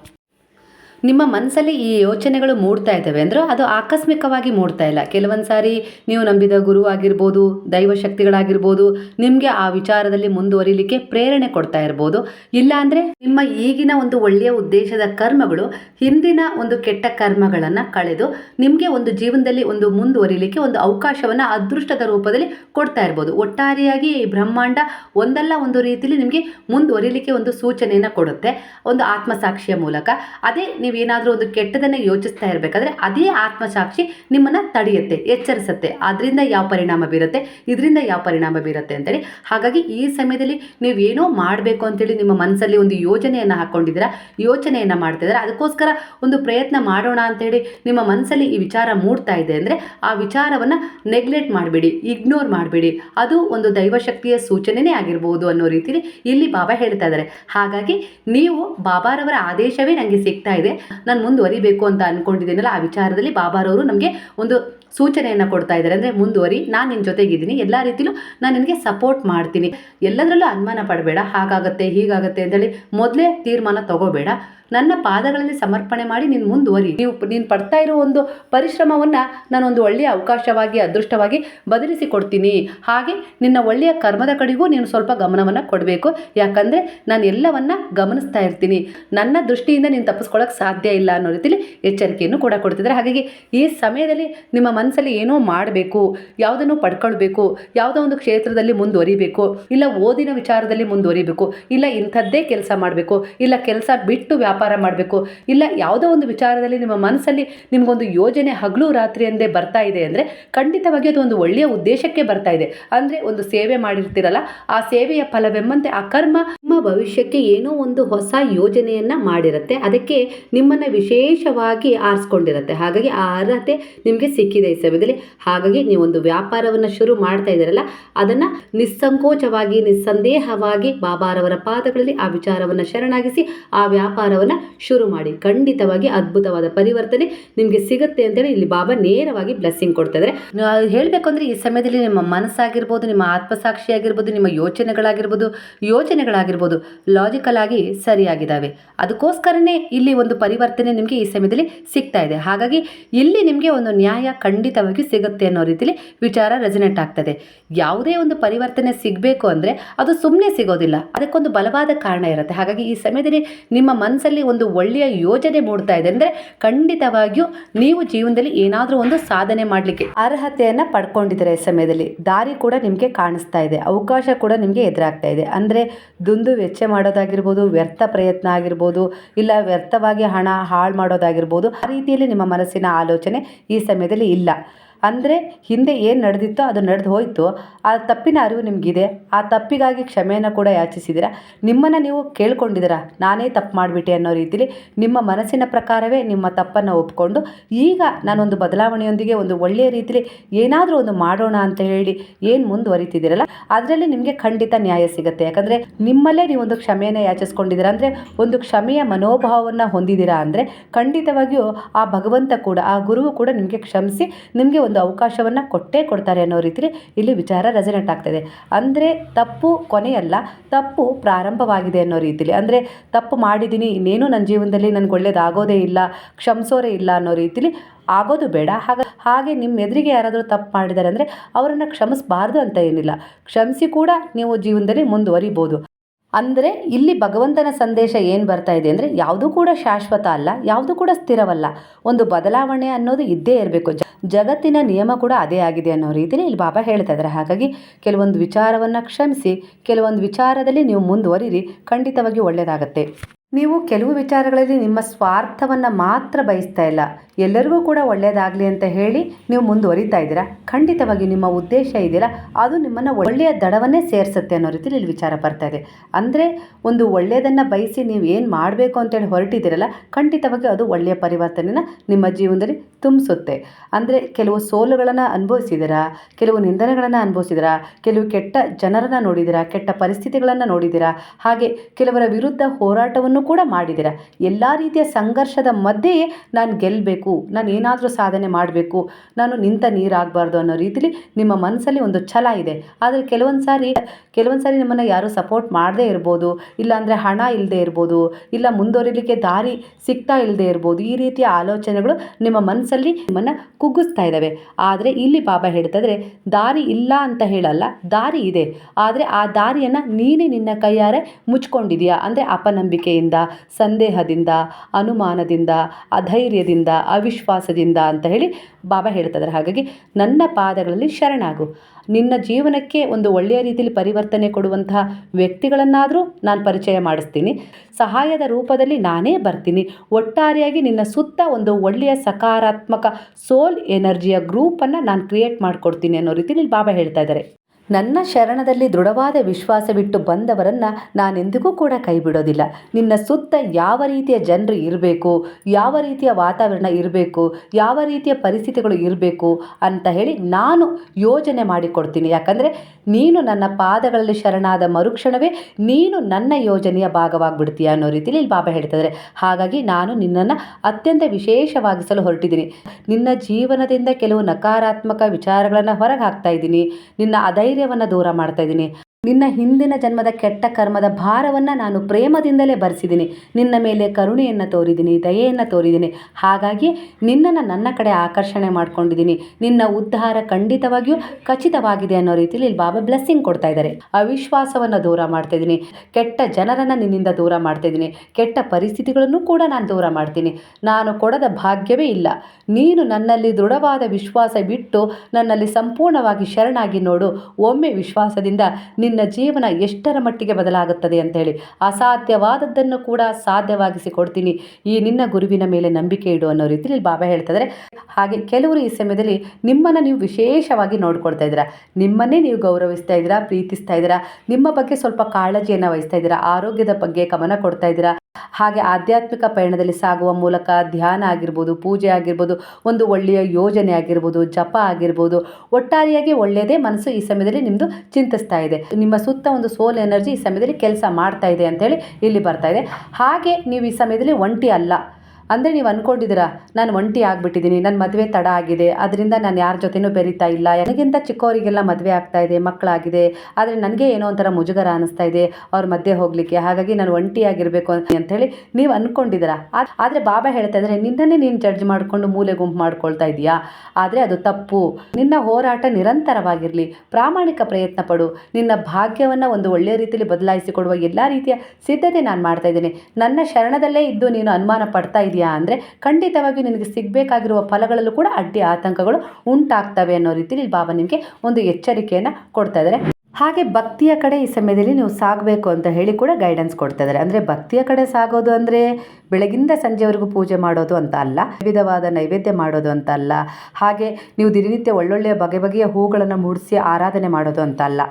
ನಿಮ್ಮ ಮನಸ್ಸಲ್ಲಿ ಈ ಯೋಚನೆಗಳು ಮೂಡ್ತಾ ಇದ್ದಾವೆ ಅಂದರೆ ಅದು ಆಕಸ್ಮಿಕವಾಗಿ ಮೂಡ್ತಾ ಇಲ್ಲ. ಕೆಲವೊಂದು ಸಾರಿ ನೀವು ನಂಬಿದ ಗುರು ಆಗಿರ್ಬೋದು, ದೈವ ಶಕ್ತಿಗಳಾಗಿರ್ಬೋದು, ನಿಮಗೆ ಆ ವಿಚಾರದಲ್ಲಿ ಮುಂದುವರಿಲಿಕ್ಕೆ ಪ್ರೇರಣೆ ಕೊಡ್ತಾ ಇರ್ಬೋದು. ಇಲ್ಲ ಅಂದರೆ ನಿಮ್ಮ ಈಗಿನ ಒಂದು ಒಳ್ಳೆಯ ಉದ್ದೇಶದ ಕರ್ಮಗಳು ಹಿಂದಿನ ಒಂದು ಕೆಟ್ಟ ಕರ್ಮಗಳನ್ನು ಕಳೆದು ನಿಮಗೆ ಒಂದು ಜೀವನದಲ್ಲಿ ಒಂದು ಮುಂದುವರಿಲಿಕ್ಕೆ ಒಂದು ಅವಕಾಶವನ್ನು ಅದೃಷ್ಟದ ರೂಪದಲ್ಲಿ ಕೊಡ್ತಾ ಇರ್ಬೋದು. ಒಟ್ಟಾರೆಯಾಗಿ ಈ ಬ್ರಹ್ಮಾಂಡ ಒಂದಲ್ಲ ಒಂದು ರೀತಿಯಲ್ಲಿ ನಿಮಗೆ ಮುಂದುವರಿಲಿಕ್ಕೆ ಒಂದು ಸೂಚನೆಯನ್ನು ಕೊಡುತ್ತೆ. ಒಂದು ಆತ್ಮಸಾಕ್ಷಿಯ ಮೂಲಕ. ಅದೇ ನೀವೇನಾದರೂ ಒಂದು ಕೆಟ್ಟದನ್ನು ಯೋಚಿಸ್ತಾ ಇರಬೇಕಾದ್ರೆ ಅದೇ ಆತ್ಮಸಾಕ್ಷಿ ನಿಮ್ಮನ್ನು ತಡೆಯುತ್ತೆ, ಎಚ್ಚರಿಸುತ್ತೆ. ಅದರಿಂದ ಯಾವ ಪರಿಣಾಮ ಬೀರುತ್ತೆ? ಇದರಿಂದ ಯಾವ ಪರಿಣಾಮ ಬೀರುತ್ತೆ ಅಂತೇಳಿ. ಹಾಗಾಗಿ ಈ ಸಮಯದಲ್ಲಿ ನೀವು ಏನೋ ಮಾಡಬೇಕು ಅಂತೇಳಿ ನಿಮ್ಮ ಮನಸ್ಸಲ್ಲಿ ಒಂದು ಯೋಜನೆಯನ್ನು ಹಾಕ್ಕೊಂಡಿದ್ದೀರಾ ಯೋಚನೆಯನ್ನು ಮಾಡ್ತಿದ್ದೀರಾ? ಅದಕ್ಕೋಸ್ಕರ ಒಂದು ಪ್ರಯತ್ನ ಮಾಡೋಣ ಅಂತೇಳಿ ನಿಮ್ಮ ಮನಸ್ಸಲ್ಲಿ ಈ ವಿಚಾರ ಮೂಡ್ತಾ ಇದೆ ಅಂದರೆ ಆ ವಿಚಾರವನ್ನು ನೆಗ್ಲೆಕ್ಟ್ ಮಾಡಬೇಡಿ, ಇಗ್ನೋರ್ ಮಾಡಬೇಡಿ. ಅದು ಒಂದು ದೈವಶಕ್ತಿಯ ಸೂಚನೆನೇ ಆಗಿರ್ಬೋದು ಅನ್ನೋ ರೀತಿಯಲ್ಲಿ ಇಲ್ಲಿ ಬಾಬಾ ಹೇಳ್ತಾ ಇದ್ದಾರೆ. ಹಾಗಾಗಿ ನೀವು ಬಾಬಾರವರ ಆದೇಶವೇ ನನಗೆ ಸಿಗ್ತಾ ಇದೆ. ನಾನು ಮುಂದುವರಿಬೇಕು ಅಂತ ಅಂದ್ಕೊಂಡಿದ್ದೀನಲ್ಲ ಆ ವಿಚಾರದಲ್ಲಿ ಬಾಬಾರವರು ನಮಗೆ ಒಂದು ಸೂಚನೆಯನ್ನು ಕೊಡ್ತಾ ಇದ್ದಾರೆ. ಅಂದರೆ ಮುಂದುವರಿ, ನಾನು ನಿನ್ನ ಜೊತೆಗಿದ್ದೀನಿ, ಎಲ್ಲ ರೀತಿಲೂ ನಾನು ನಿನಗೆ ಸಪೋರ್ಟ್ ಮಾಡ್ತೀನಿ. ಎಲ್ಲದರಲ್ಲೂ ಅನುಮಾನ ಪಡಬೇಡ, ಹಾಗಾಗತ್ತೆ, ಹೀಗಾಗತ್ತೆ ಅಂತೇಳಿ ಮೊದಲೇ ತೀರ್ಮಾನ ತಗೋಬೇಡ. ನನ್ನ ಪಾದಗಳಲ್ಲಿ ಸಮರ್ಪಣೆ ಮಾಡಿ ನೀನು ಮುಂದುವರಿ. ನೀವು ನೀನು ಪಡ್ತಾ ಇರೋ ಒಂದು ಪರಿಶ್ರಮವನ್ನು ನಾನೊಂದು ಒಳ್ಳೆಯ ಅವಕಾಶವಾಗಿ, ಅದೃಷ್ಟವಾಗಿ ಬದಲಿಸಿ ಕೊಡ್ತೀನಿ ಹಾಗೆ ನಿನ್ನ ಒಳ್ಳೆಯ ಕರ್ಮದ ಕಡೆಗೂ ನೀನು ಸ್ವಲ್ಪ ಗಮನವನ್ನು ಕೊಡಬೇಕು. ಯಾಕಂದರೆ ನಾನು ಎಲ್ಲವನ್ನ ಗಮನಿಸ್ತಾ ಇರ್ತೀನಿ. ನನ್ನ ದೃಷ್ಟಿಯಿಂದ ನೀನು ತಪ್ಪಿಸ್ಕೊಳ್ಳೋಕೆ ಸಾಧ್ಯ ಇಲ್ಲ ಅನ್ನೋ ರೀತಿಲಿ ಎಚ್ಚರಿಕೆಯನ್ನು ಕೂಡ ಕೊಡ್ತಿದ್ದಾರೆ ಹಾಗಾಗಿ ಈ ಸಮಯದಲ್ಲಿ ನಿಮ್ಮ ಮನಸ್ಸಲ್ಲಿ ಏನೋ ಮಾಡಬೇಕು, ಯಾವುದನ್ನು ಪಡ್ಕೊಳ್ಬೇಕು, ಯಾವುದೋ ಒಂದು ಕ್ಷೇತ್ರದಲ್ಲಿ ಮುಂದುವರಿಬೇಕು, ಇಲ್ಲ ಓದಿನ ವಿಚಾರದಲ್ಲಿ ಮುಂದುವರಿಬೇಕು, ಇಲ್ಲ ಇಂಥದ್ದೇ ಕೆಲಸ ಮಾಡಬೇಕು, ಇಲ್ಲ ಕೆಲಸ ಬಿಟ್ಟು ಮಾಡಬೇಕು. ಇಲ್ಲ, ಯಾವುದೋ ಒಂದು ವಿಚಾರದಲ್ಲಿ ನಿಮ್ಮ ಮನಸ್ಸಲ್ಲಿ ನಿಮಗೊಂದು ಯೋಜನೆ ಹಗಲು ರಾತ್ರಿ ಅಂದೇ ಬರ್ತಾ ಇದೆ ಅಂದರೆ ಖಂಡಿತವಾಗಿ ಅದು ಒಂದು ಒಳ್ಳೆಯ ಉದ್ದೇಶಕ್ಕೆ ಬರ್ತಾ ಇದೆ. ಅಂದರೆ ಒಂದು ಸೇವೆ ಮಾಡಿರ್ತೀರಲ್ಲ, ಆ ಸೇವೆಯ ಫಲವೆಂಬಂತೆ ಆ ಕರ್ಮ ನಿಮ್ಮ ಭವಿಷ್ಯಕ್ಕೆ ಏನೋ ಒಂದು ಹೊಸ ಯೋಜನೆಯನ್ನು ಮಾಡಿರುತ್ತೆ. ಅದಕ್ಕೆ ನಿಮ್ಮನ್ನು ವಿಶೇಷವಾಗಿ ಆರಿಸ್ಕೊಂಡಿರುತ್ತೆ. ಹಾಗಾಗಿ ಆ ಅರ್ಹತೆ ನಿಮಗೆ ಸಿಕ್ಕಿದೆ ಈ ಸಮಯದಲ್ಲಿ. ಹಾಗಾಗಿ ನೀವೊಂದು ವ್ಯಾಪಾರವನ್ನು ಶುರು ಮಾಡ್ತಾ ಇದ್ದೀರಲ್ಲ, ಅದನ್ನು ನಿಸ್ಸಂಕೋಚವಾಗಿ, ನಿಸ್ಸಂದೇಹವಾಗಿ ಬಾಬಾರವರ ಪಾದಗಳಲ್ಲಿ ಆ ವಿಚಾರವನ್ನು ಶರಣಾಗಿಸಿ, ಆ ವ್ಯಾಪಾರವನ್ನು ಶುರು ಮಾಡಿ. ಖಂಡಿತವಾಗಿ ಅದ್ಭುತವಾದ ಪರಿವರ್ತನೆ ನಿಮಗೆ ಸಿಗುತ್ತೆ ಅಂತೇಳಿ ಇಲ್ಲಿ ಬಾಬಾ ನೇರವಾಗಿ ಬ್ಲೆಸ್ಸಿಂಗ್ ಕೊಡ್ತಾ ಇದ್ದಾರೆ ಹೇಳಬೇಕು ಅಂದರೆ ಈ ಸಮಯದಲ್ಲಿ ನಿಮ್ಮ ಮನಸ್ಸಾಗಿರ್ಬೋದು, ನಿಮ್ಮ ಆತ್ಮಸಾಕ್ಷಿ ಆಗಿರ್ಬೋದು ನಿಮ್ಮ ಯೋಚನೆಗಳಾಗಿರ್ಬೋದು ಯೋಚನೆಗಳಾಗಿರ್ಬೋದು ಲಾಜಿಕಲ್ ಆಗಿ ಸರಿಯಾಗಿದ್ದಾವೆ ಅದಕ್ಕೋಸ್ಕರನೇ ಇಲ್ಲಿ ಒಂದು ಪರಿವರ್ತನೆ ನಿಮಗೆ ಈ ಸಮಯದಲ್ಲಿ ಸಿಗ್ತಾ ಇದೆ. ಹಾಗಾಗಿ ಇಲ್ಲಿ ನಿಮಗೆ ಒಂದು ನ್ಯಾಯ ಖಂಡಿತವಾಗಿ ಸಿಗುತ್ತೆ ಅನ್ನೋ ರೀತಿಯಲ್ಲಿ ವಿಚಾರ ರೆಸಿನೆಂಟ್ ಆಗ್ತದೆ. ಯಾವುದೇ ಒಂದು ಪರಿವರ್ತನೆ ಸಿಗಬೇಕು ಅಂದರೆ ಅದು ಸುಮ್ಮನೆ ಸಿಗೋದಿಲ್ಲ. ಅದಕ್ಕೊಂದು ಬಲವಾದ ಕಾರಣ ಇರುತ್ತೆ. ಹಾಗಾಗಿ ಈ ಸಮಯದಲ್ಲಿ ನಿಮ್ಮ ಮನಸ್ಸಲ್ಲಿ ಒಂದು ಒಳ್ಳೆಯ ಯೋಜನೆ ಮೂಡ್ತಾ ಇದೆ ಅಂದರೆ ಖಂಡಿತವಾಗಿಯೂ ನೀವು ಜೀವನದಲ್ಲಿ ಏನಾದರೂ ಒಂದು ಸಾಧನೆ ಮಾಡಲಿಕ್ಕೆ ಅರ್ಹತೆಯನ್ನು ಪಡ್ಕೊಂಡಿದ್ದಾರೆ ಈ ಸಮಯದಲ್ಲಿ. ದಾರಿ ಕೂಡ ನಿಮಗೆ ಕಾಣಿಸ್ತಾ ಇದೆ. ಅವಕಾಶ ಕೂಡ ನಿಮಗೆ ಎದುರಾಗ್ತಾ ಇದೆ. ಅಂದರೆ ದುಂದು ವೆಚ್ಚ ಮಾಡೋದಾಗಿರ್ಬೋದು, ವ್ಯರ್ಥ ಪ್ರಯತ್ನ ಆಗಿರ್ಬೋದು, ಇಲ್ಲ ವ್ಯರ್ಥವಾಗಿ ಹಣ ಹಾಳು ಮಾಡೋದಾಗಿರ್ಬೋದು, ಆ ರೀತಿಯಲ್ಲಿ ನಿಮ್ಮ ಮನಸ್ಸಿನ ಆಲೋಚನೆ ಈ ಸಮಯದಲ್ಲಿ ಇಲ್ಲ. ಅಂದರೆ ಹಿಂದೆ ಏನು ನಡೆದಿತ್ತೋ ಅದು ನಡೆದು ಹೋಯಿತು. ಆ ತಪ್ಪಿನ ಅರಿವು ನಿಮಗಿದೆ. ಆ ತಪ್ಪಿಗಾಗಿ ಕ್ಷಮೆಯನ್ನು ಕೂಡ ಯಾಚಿಸಿದ್ದೀರಾ ನಿಮ್ಮನ್ನು ನೀವು ಕೇಳ್ಕೊಂಡಿದ್ದೀರ ನಾನೇ ತಪ್ಪು ಮಾಡಿಬಿಟ್ಟೆ ಅನ್ನೋ ರೀತಿಲಿ ನಿಮ್ಮ ಮನಸ್ಸಿನ ಪ್ರಕಾರವೇ ನಿಮ್ಮ ತಪ್ಪನ್ನು ಒಪ್ಕೊಂಡು ಈಗ ನಾನೊಂದು ಬದಲಾವಣೆಯೊಂದಿಗೆ ಒಂದು ಒಳ್ಳೆಯ ರೀತಿಲಿ ಏನಾದರೂ ಒಂದು ಮಾಡೋಣ ಅಂತ ಹೇಳಿ ಏನು ಮುಂದುವರಿತಿದ್ದೀರಲ್ಲ, ಅದರಲ್ಲಿ ನಿಮಗೆ ಖಂಡಿತ ನ್ಯಾಯ ಸಿಗುತ್ತೆ. ಯಾಕಂದರೆ ನಿಮ್ಮಲ್ಲೇ ನೀವೊಂದು ಕ್ಷಮೆಯನ್ನು ಯಾಚಿಸ್ಕೊಂಡಿದ್ದೀರಾ ಅಂದರೆ, ಒಂದು ಕ್ಷಮೆಯ ಮನೋಭಾವವನ್ನು ಹೊಂದಿದ್ದೀರಾ ಅಂದರೆ ಖಂಡಿತವಾಗಿಯೂ ಆ ಭಗವಂತ ಕೂಡ, ಆ ಗುರುವು ಕೂಡ ನಿಮಗೆ ಕ್ಷಮಿಸಿ ನಿಮಗೆ ಒಂದು ಅವಕಾಶವನ್ನು ಕೊಟ್ಟೇ ಕೊಡ್ತಾರೆ ಅನ್ನೋ ರೀತಿಲಿ ಇಲ್ಲಿ ವಿಚಾರ ರೆಸನೆಂಟ್ ಆಗ್ತದೆ. ಅಂದರೆ ತಪ್ಪು ಕೊನೆಯಲ್ಲ, ತಪ್ಪು ಪ್ರಾರಂಭವಾಗಿದೆ ಅನ್ನೋ ರೀತಿಲಿ. ಅಂದರೆ ತಪ್ಪು ಮಾಡಿದ್ದೀನಿ, ಇನ್ನೇನು ನನ್ನ ಜೀವನದಲ್ಲಿ ನನಗೆ ಒಳ್ಳೇದಾಗೋದೇ ಇಲ್ಲ, ಕ್ಷಮಿಸೋರೇ ಇಲ್ಲ ಅನ್ನೋ ರೀತಿಲಿ ಆಗೋದು ಬೇಡ. ಹಾಗ, ಹಾಗೆ ನಿಮ್ಮ ಎದುರಿಗೆ ಯಾರಾದರೂ ತಪ್ಪು ಮಾಡಿದ್ದಾರೆ ಅಂದರೆ ಅವರನ್ನು ಕ್ಷಮಿಸಬಾರ್ದು ಅಂತ ಏನಿಲ್ಲ. ಕ್ಷಮಿಸಿ ಕೂಡ ನೀವು ಜೀವನದಲ್ಲಿ ಮುಂದುವರಿಬೋದು. ಅಂದರೆ ಇಲ್ಲಿ ಭಗವಂತನ ಸಂದೇಶ ಏನು ಬರ್ತಾ ಇದೆ ಅಂದರೆ ಯಾವುದೂ ಕೂಡ ಶಾಶ್ವತ ಅಲ್ಲ, ಯಾವುದೂ ಕೂಡ ಸ್ಥಿರವಲ್ಲ. ಒಂದು ಬದಲಾವಣೆ ಅನ್ನೋದು ಇದ್ದೇ ಇರಬೇಕು. ಜಗತ್ತಿನ ನಿಯಮ ಕೂಡ ಅದೇ ಆಗಿದೆ ಅನ್ನೋ ರೀತಿಯಲ್ಲಿ ಇಲ್ಲಿ ಬಾಬಾ ಹೇಳ್ತಾ ಇದ್ದಾರೆ. ಹಾಗಾಗಿ ಕೆಲವೊಂದು ವಿಚಾರವನ್ನು ಕ್ಷಮಿಸಿ, ಕೆಲವೊಂದು ವಿಚಾರದಲ್ಲಿ ನೀವು ಮುಂದುವರಿರಿ. ಖಂಡಿತವಾಗಿ ಒಳ್ಳೆಯದಾಗತ್ತೆ ನೀವು ಕೆಲವು ವಿಚಾರಗಳಲ್ಲಿ ನಿಮ್ಮ ಸ್ವಾರ್ಥವನ್ನು ಮಾತ್ರ ಬಯಸ್ತಾ ಇಲ್ಲ. ಎಲ್ಲರಿಗೂ ಕೂಡ ಒಳ್ಳೆಯದಾಗಲಿ ಅಂತ ಹೇಳಿ ನೀವು ಮುಂದುವರಿತಾ ಇದ್ದೀರಾ? ಖಂಡಿತವಾಗಿ ನಿಮ್ಮ ಉದ್ದೇಶ ಇದೆಯಲ್ಲ, ಅದು ನಿಮ್ಮನ್ನು ಒಳ್ಳೆಯ ದಡವನ್ನೇ ಸೇರಿಸುತ್ತೆ ಅನ್ನೋ ರೀತಿಲಿ ಇಲ್ಲಿ ವಿಚಾರ ಬರ್ತಾ ಇದೆ. ಅಂದರೆ ಒಂದು ಒಳ್ಳೆಯದನ್ನು ಬಯಸಿ ನೀವು ಏನು ಮಾಡಬೇಕು ಅಂತೇಳಿ ಹೊರಟಿದ್ದೀರಲ್ಲ, ಖಂಡಿತವಾಗಿ ಅದು ಒಳ್ಳೆಯ ಪರಿವರ್ತನೆನ ನಿಮ್ಮ ಜೀವನದಲ್ಲಿ ತುಂಬಿಸುತ್ತೆ. ಅಂದರೆ ಕೆಲವು ಸೋಲುಗಳನ್ನು ಅನುಭವಿಸಿದ್ದೀರಾ? ಕೆಲವು ನಿಂದನೆಗಳನ್ನು ಅನುಭವಿಸಿದ್ದೀರಾ? ಕೆಲವು ಕೆಟ್ಟ ಜನರನ್ನು ನೋಡಿದ್ದೀರಾ? ಕೆಟ್ಟ ಪರಿಸ್ಥಿತಿಗಳನ್ನು ನೋಡಿದ್ದೀರಾ? ಹಾಗೆ ಕೆಲವರ ವಿರುದ್ಧ ಹೋರಾಟವನ್ನು ಕೂಡ ಮಾಡಿದ್ದೀರ ಎಲ್ಲ ರೀತಿಯ ಸಂಘರ್ಷದ ಮಧ್ಯೆಯೇ ನಾನು ಗೆಲ್ಲಬೇಕು ನಾನು ಏನಾದರೂ ಸಾಧನೆ ಮಾಡಬೇಕು, ನಾನು ನಿಂತ ನೀರಾಗಬಾರ್ದು ಅನ್ನೋ ರೀತಿಲಿ ನಿಮ್ಮ ಮನಸ್ಸಲ್ಲಿ ಒಂದು ಛಲ ಇದೆ. ಆದರೆ ಕೆಲವೊಂದು ಸಾರಿ ಕೆಲವೊಂದು ಸಾರಿ ನಿಮ್ಮನ್ನು ಯಾರೂ ಸಪೋರ್ಟ್ ಮಾಡದೇ ಇರ್ಬೋದು, ಇಲ್ಲಾಂದರೆ ಹಣ ಇಲ್ಲದೆ ಇರ್ಬೋದು, ಇಲ್ಲ ಮುಂದುವರಿಲಿಕ್ಕೆ ದಾರಿ ಸಿಗ್ತಾ ಇಲ್ಲದೆ ಇರ್ಬೋದು, ಈ ರೀತಿಯ ಆಲೋಚನೆಗಳು ನಿಮ್ಮ ಮನಸ್ಸಲ್ಲಿ ನಿಮ್ಮನ್ನು ಕುಗ್ಗಿಸ್ತಾ ಇದ್ದಾವೆ ಆದರೆ ಇಲ್ಲಿ ಬಾಬಾ ಹೇಳ್ತಾದರೆ, ದಾರಿ ಇಲ್ಲ ಅಂತ ಹೇಳಲ್ಲ, ದಾರಿ ಇದೆ. ಆದರೆ ಆ ದಾರಿಯನ್ನು ನೀನೇ ನಿನ್ನ ಕೈಯಾರೆ ಮುಚ್ಕೊಂಡಿದೆಯಾ. ಅಂದರೆ ಅಪನಂಬಿಕೆಯಿಂದ ಸಂದೇಹದಿಂದ, ಅನುಮಾನದಿಂದ, ಅಧೈರ್ಯದಿಂದ, ಅವಿಶ್ವಾಸದಿಂದ ಅಂತ ಹೇಳಿ ಬಾಬಾ ಹೇಳ್ತಿದ್ದಾರೆ ಹಾಗಾಗಿ ನನ್ನ ಪಾದಗಳಲ್ಲಿ ಶರಣಾಗು. ನಿನ್ನ ಜೀವನಕ್ಕೆ ಒಂದು ಒಳ್ಳೆಯ ರೀತಿಯಲ್ಲಿ ಪರಿವರ್ತನೆ ಕೊಡುವಂತಹ ವ್ಯಕ್ತಿಗಳನ್ನಾದರೂ ನಾನು ಪರಿಚಯ ಮಾಡಿಸ್ತೀನಿ. ಸಹಾಯದ ರೂಪದಲ್ಲಿ ನಾನೇ ಬರ್ತೀನಿ. ಒಟ್ಟಾರೆಯಾಗಿ ನಿನ್ನ ಸುತ್ತ ಒಂದು ಒಳ್ಳೆಯ ಸಕಾರಾತ್ಮಕ ಸೋಲ್ ಎನರ್ಜಿಯ ಗ್ರೂಪನ್ನು ನಾನು ಕ್ರಿಯೇಟ್ ಮಾಡಿಕೊಡ್ತೀನಿ ಅನ್ನೋ ರೀತಿಯಲ್ಲಿ ಬಾಬಾ ಹೇಳ್ತಾ ಇದ್ದಾರೆ. ನನ್ನ ಶರಣದಲ್ಲಿ ದೃಢವಾದ ವಿಶ್ವಾಸವಿಟ್ಟು ಬಂದವರನ್ನು ನಾನೆಂದಿಗೂ ಕೂಡ ಕೈ ಬಿಡೋದಿಲ್ಲ ನಿನ್ನ ಸುತ್ತ ಯಾವ ರೀತಿಯ ಜನರು ಇರಬೇಕು, ಯಾವ ರೀತಿಯ ವಾತಾವರಣ ಇರಬೇಕು, ಯಾವ ರೀತಿಯ ಪರಿಸ್ಥಿತಿಗಳು ಇರಬೇಕು ಅಂತ ಹೇಳಿ ನಾನು ಯೋಜನೆ ಮಾಡಿಕೊಡ್ತೀನಿ. ಯಾಕಂದರೆ ನೀನು ನನ್ನ ಪಾದಗಳಲ್ಲಿ ಶರಣಾದ ಮರುಕ್ಷಣವೇ ನೀನು ನನ್ನ ಯೋಜನೆಯ ಭಾಗವಾಗಿಬಿಡ್ತೀಯ ಅನ್ನೋ ರೀತಿಯಲ್ಲಿ ಇಲ್ಲಿ ಬಾಬಾ ಹೇಳ್ತಿದ್ದಾರೆ ಹಾಗಾಗಿ ನಾನು ನಿನ್ನನ್ನು ಅತ್ಯಂತ ವಿಶೇಷವಾಗಿಸಲು ಹೊರಟಿದ್ದೀನಿ. ನಿನ್ನ ಜೀವನದಿಂದ ಕೆಲವು ನಕಾರಾತ್ಮಕ ವಿಚಾರಗಳನ್ನು ಹೊರಗೆ ಹಾಕ್ತಾ ಇದ್ದೀನಿ. ನಿನ್ನ ಅಧೈರ್ಯವನ್ನು ದೂರ ಮಾಡ್ತಾ ಇದ್ದೀನಿ. ನಿನ್ನ ಹಿಂದಿನ ಜನ್ಮದ ಕೆಟ್ಟ ಕರ್ಮದ ಭಾರವನ್ನು ನಾನು ಪ್ರೇಮದಿಂದಲೇ ಬರೆಸಿದ್ದೀನಿ. ನಿನ್ನ ಮೇಲೆ ಕರುಣೆಯನ್ನು ತೋರಿದ್ದೀನಿ, ದಯೆಯನ್ನು ತೋರಿದ್ದೀನಿ. ಹಾಗಾಗಿ ನಿನ್ನನ್ನು ನನ್ನ ಕಡೆ ಆಕರ್ಷಣೆ ಮಾಡ್ಕೊಂಡಿದ್ದೀನಿ. ನಿನ್ನ ಉದ್ಧಾರ ಖಂಡಿತವಾಗಿಯೂ ಖಚಿತವಾಗಿದೆ ಅನ್ನೋ ರೀತಿಯಲ್ಲಿ ಇಲ್ಲಿ ಬಾಬಾ ಬ್ಲೆಸ್ಸಿಂಗ್ ಕೊಡ್ತಾ ಇದ್ದಾರೆ. ಅವಿಶ್ವಾಸವನ್ನು ದೂರ ಮಾಡ್ತಾ ಇದ್ದೀನಿ. ಕೆಟ್ಟ ಜನರನ್ನು ನಿನ್ನಿಂದ ದೂರ ಮಾಡ್ತಾ ಇದ್ದೀನಿ. ಕೆಟ್ಟ ಪರಿಸ್ಥಿತಿಗಳನ್ನು ಕೂಡ ನಾನು ದೂರ ಮಾಡ್ತೀನಿ. ನಾನು ಕೊಡದ ಭಾಗ್ಯವೇ ಇಲ್ಲ. ನೀನು ನನ್ನಲ್ಲಿ ದೃಢವಾದ ವಿಶ್ವಾಸ ಬಿಟ್ಟು ನನ್ನಲ್ಲಿ ಸಂಪೂರ್ಣವಾಗಿ ಶರಣಾಗಿ ನೋಡು. ಒಮ್ಮೆ ವಿಶ್ವಾಸದಿಂದ ನಿನ್ನ ಜೀವನ ಎಷ್ಟರ ಮಟ್ಟಿಗೆ ಬದಲಾಗುತ್ತದೆ ಅಂತ ಹೇಳಿ ಅಸಾಧ್ಯವಾದದ್ದನ್ನು ಕೂಡ ಸಾಧ್ಯವಾಗಿಸಿ ಕೊಡ್ತೀನಿ ಈ ನಿನ್ನ ಗುರುವಿನ ಮೇಲೆ ನಂಬಿಕೆ ಇಡು ಅನ್ನೋ ರೀತಿಯಲ್ಲಿ ಬಾಬಾ ಹೇಳ್ತಿದ್ದಾರೆ ಹಾಗೆ ಕೆಲವರು ಈ ಸಮಯದಲ್ಲಿ ನಿಮ್ಮನ್ನು ನೀವು ವಿಶೇಷವಾಗಿ ನೋಡ್ಕೊಳ್ತಾ ಇದ್ದೀರಾ. ನಿಮ್ಮನ್ನೇ ನೀವು ಗೌರವಿಸ್ತಾ ಇದ್ದೀರಾ, ಪ್ರೀತಿಸ್ತಾ ಇದ್ದೀರಾ. ನಿಮ್ಮ ಬಗ್ಗೆ ಸ್ವಲ್ಪ ಕಾಳಜಿಯನ್ನು ವಹಿಸ್ತಾ ಇದ್ದೀರಾ. ಆರೋಗ್ಯದ ಬಗ್ಗೆ ಗಮನ ಕೊಡ್ತಾ ಇದ್ದೀರಾ. ಹಾಗೆ ಆಧ್ಯಾತ್ಮಿಕ ಪಯಣದಲ್ಲಿ ಸಾಗುವ ಮೂಲಕ ಧ್ಯಾನ ಆಗಿರ್ಬೋದು, ಪೂಜೆ ಆಗಿರ್ಬೋದು, ಒಂದು ಒಳ್ಳೆಯ ಯೋಜನೆ ಆಗಿರ್ಬೋದು, ಜಪ ಆಗಿರ್ಬೋದು, ಒಟ್ಟಾರೆಯಾಗಿ ಒಳ್ಳೆಯದೇ ಮನಸ್ಸು ಈ ಸಮಯದಲ್ಲಿ ನಿಮ್ಮದು ಚಿಂತಿಸ್ತಾ ಇದೆ. ನಿಮ್ಮ ಸುತ್ತ ಒಂದು ಸೋಲ್ ಎನರ್ಜಿ ಈ ಸಮಯದಲ್ಲಿ ಕೆಲಸ ಮಾಡ್ತಾ ಇದೆ ಅಂತೇಳಿ ಇಲ್ಲಿ ಬರ್ತಾ ಇದೆ. ಹಾಗೆ ನೀವು ಈ ಸಮಯದಲ್ಲಿ ಒಂಟಿ ಅಲ್ಲ. ಅಂದರೆ ನೀವು ಅಂದ್ಕೊಂಡಿದ್ದೀರಾ ನಾನು ಒಂಟಿ ಆಗಿಬಿಟ್ಟಿದ್ದೀನಿ ನನ್ನ ಮದುವೆ ತಡ ಆಗಿದೆ, ಅದರಿಂದ ನಾನು ಯಾರ ಜೊತೆನೂ ಬೆರೀತಾ ಇಲ್ಲ, ನನಗಿಂತ ಚಿಕ್ಕವರಿಗೆಲ್ಲ ಮದುವೆ ಆಗ್ತಾ ಇದೆ ಮಕ್ಕಳಾಗಿದೆ ಆದರೆ ನನಗೆ ಏನೋ ಒಂಥರ ಮುಜುಗರ ಅನ್ನಿಸ್ತಾ ಇದೆ, ಅವ್ರ ಮಧ್ಯೆ ಹೋಗಲಿಕ್ಕೆ, ಹಾಗಾಗಿ ನಾನು ಒಂಟಿಯಾಗಿರಬೇಕು ಅಂಥೇಳಿ ನೀವು ಅಂದ್ಕೊಂಡಿದ್ದೀರಾ ಆದರೆ ಬಾಬಾ ಹೇಳ್ತಾ ಇದ್ದಾರೆ ನಿನ್ನನ್ನೇ ನೀನು ಜಡ್ಜ್ ಮಾಡಿಕೊಂಡು ಮೂಲೆ ಗುಂಪು ಮಾಡ್ಕೊಳ್ತಾ ಇದೆಯಾ, ಆದರೆ ಅದು ತಪ್ಪು, ನಿನ್ನ ಹೋರಾಟ ನಿರಂತರವಾಗಿರಲಿ, ಪ್ರಾಮಾಣಿಕ ಪ್ರಯತ್ನ ಪಡು, ನಿನ್ನ ಭಾಗ್ಯವನ್ನು ಒಂದು ಒಳ್ಳೆಯ ರೀತಿಯಲ್ಲಿ ಬದಲಾಯಿಸಿಕೊಡುವ ಎಲ್ಲ ರೀತಿಯ ಸಿದ್ಧತೆ ನಾನು ಮಾಡ್ತಾ ಇದ್ದೀನಿ, ನನ್ನ ಶರಣದಲ್ಲೇ ಇದ್ದು ನೀನು ಅನುಮಾನ ಪಡ್ತಾ ಇದೆಯಾ ಅಂದರೆ ಖಂಡಿತವಾಗಿ ನಿನಗೆ ಸಿಗಬೇಕಾಗಿರುವ ಫಲಗಳಲ್ಲೂ ಕೂಡ ಅಡ್ಡಿ ಆತಂಕಗಳು ಉಂಟಾಗ್ತವೆ ಅನ್ನೋ ರೀತಿಯಲ್ಲಿ ಬಾಬಾ ನಿಮಗೆ ಒಂದು ಎಚ್ಚರಿಕೆಯನ್ನು ಕೊಡ್ತಾ ಇದ್ದಾರೆ. ಹಾಗೆ ಭಕ್ತಿಯ ಕಡೆ ಈ ಸಮಯದಲ್ಲಿ ನೀವು ಸಾಗಬೇಕು ಅಂತ ಹೇಳಿ ಕೂಡ ಗೈಡೆನ್ಸ್ ಕೊಡ್ತಾ ಇದ್ದಾರೆ ಅಂದರೆ ಭಕ್ತಿಯ ಕಡೆ ಸಾಗೋದು ಅಂದರೆ ಬೆಳಗಿಂದ ಸಂಜೆವರೆಗೂ ಪೂಜೆ ಮಾಡೋದು ಅಂತ ಅಲ್ಲ, ವಿಧವಾದ ನೈವೇದ್ಯ ಮಾಡೋದು ಅಂತ ಅಲ್ಲ, ಹಾಗೆ ನೀವು ದಿನನಿತ್ಯ ಒಳ್ಳೊಳ್ಳೆಯ ಬಗೆ ಬಗೆಯ ಹೂಗಳನ್ನು ಮೂಡಿಸಿ ಆರಾಧನೆ ಮಾಡೋದು ಅಂತ ಅಲ್ಲ.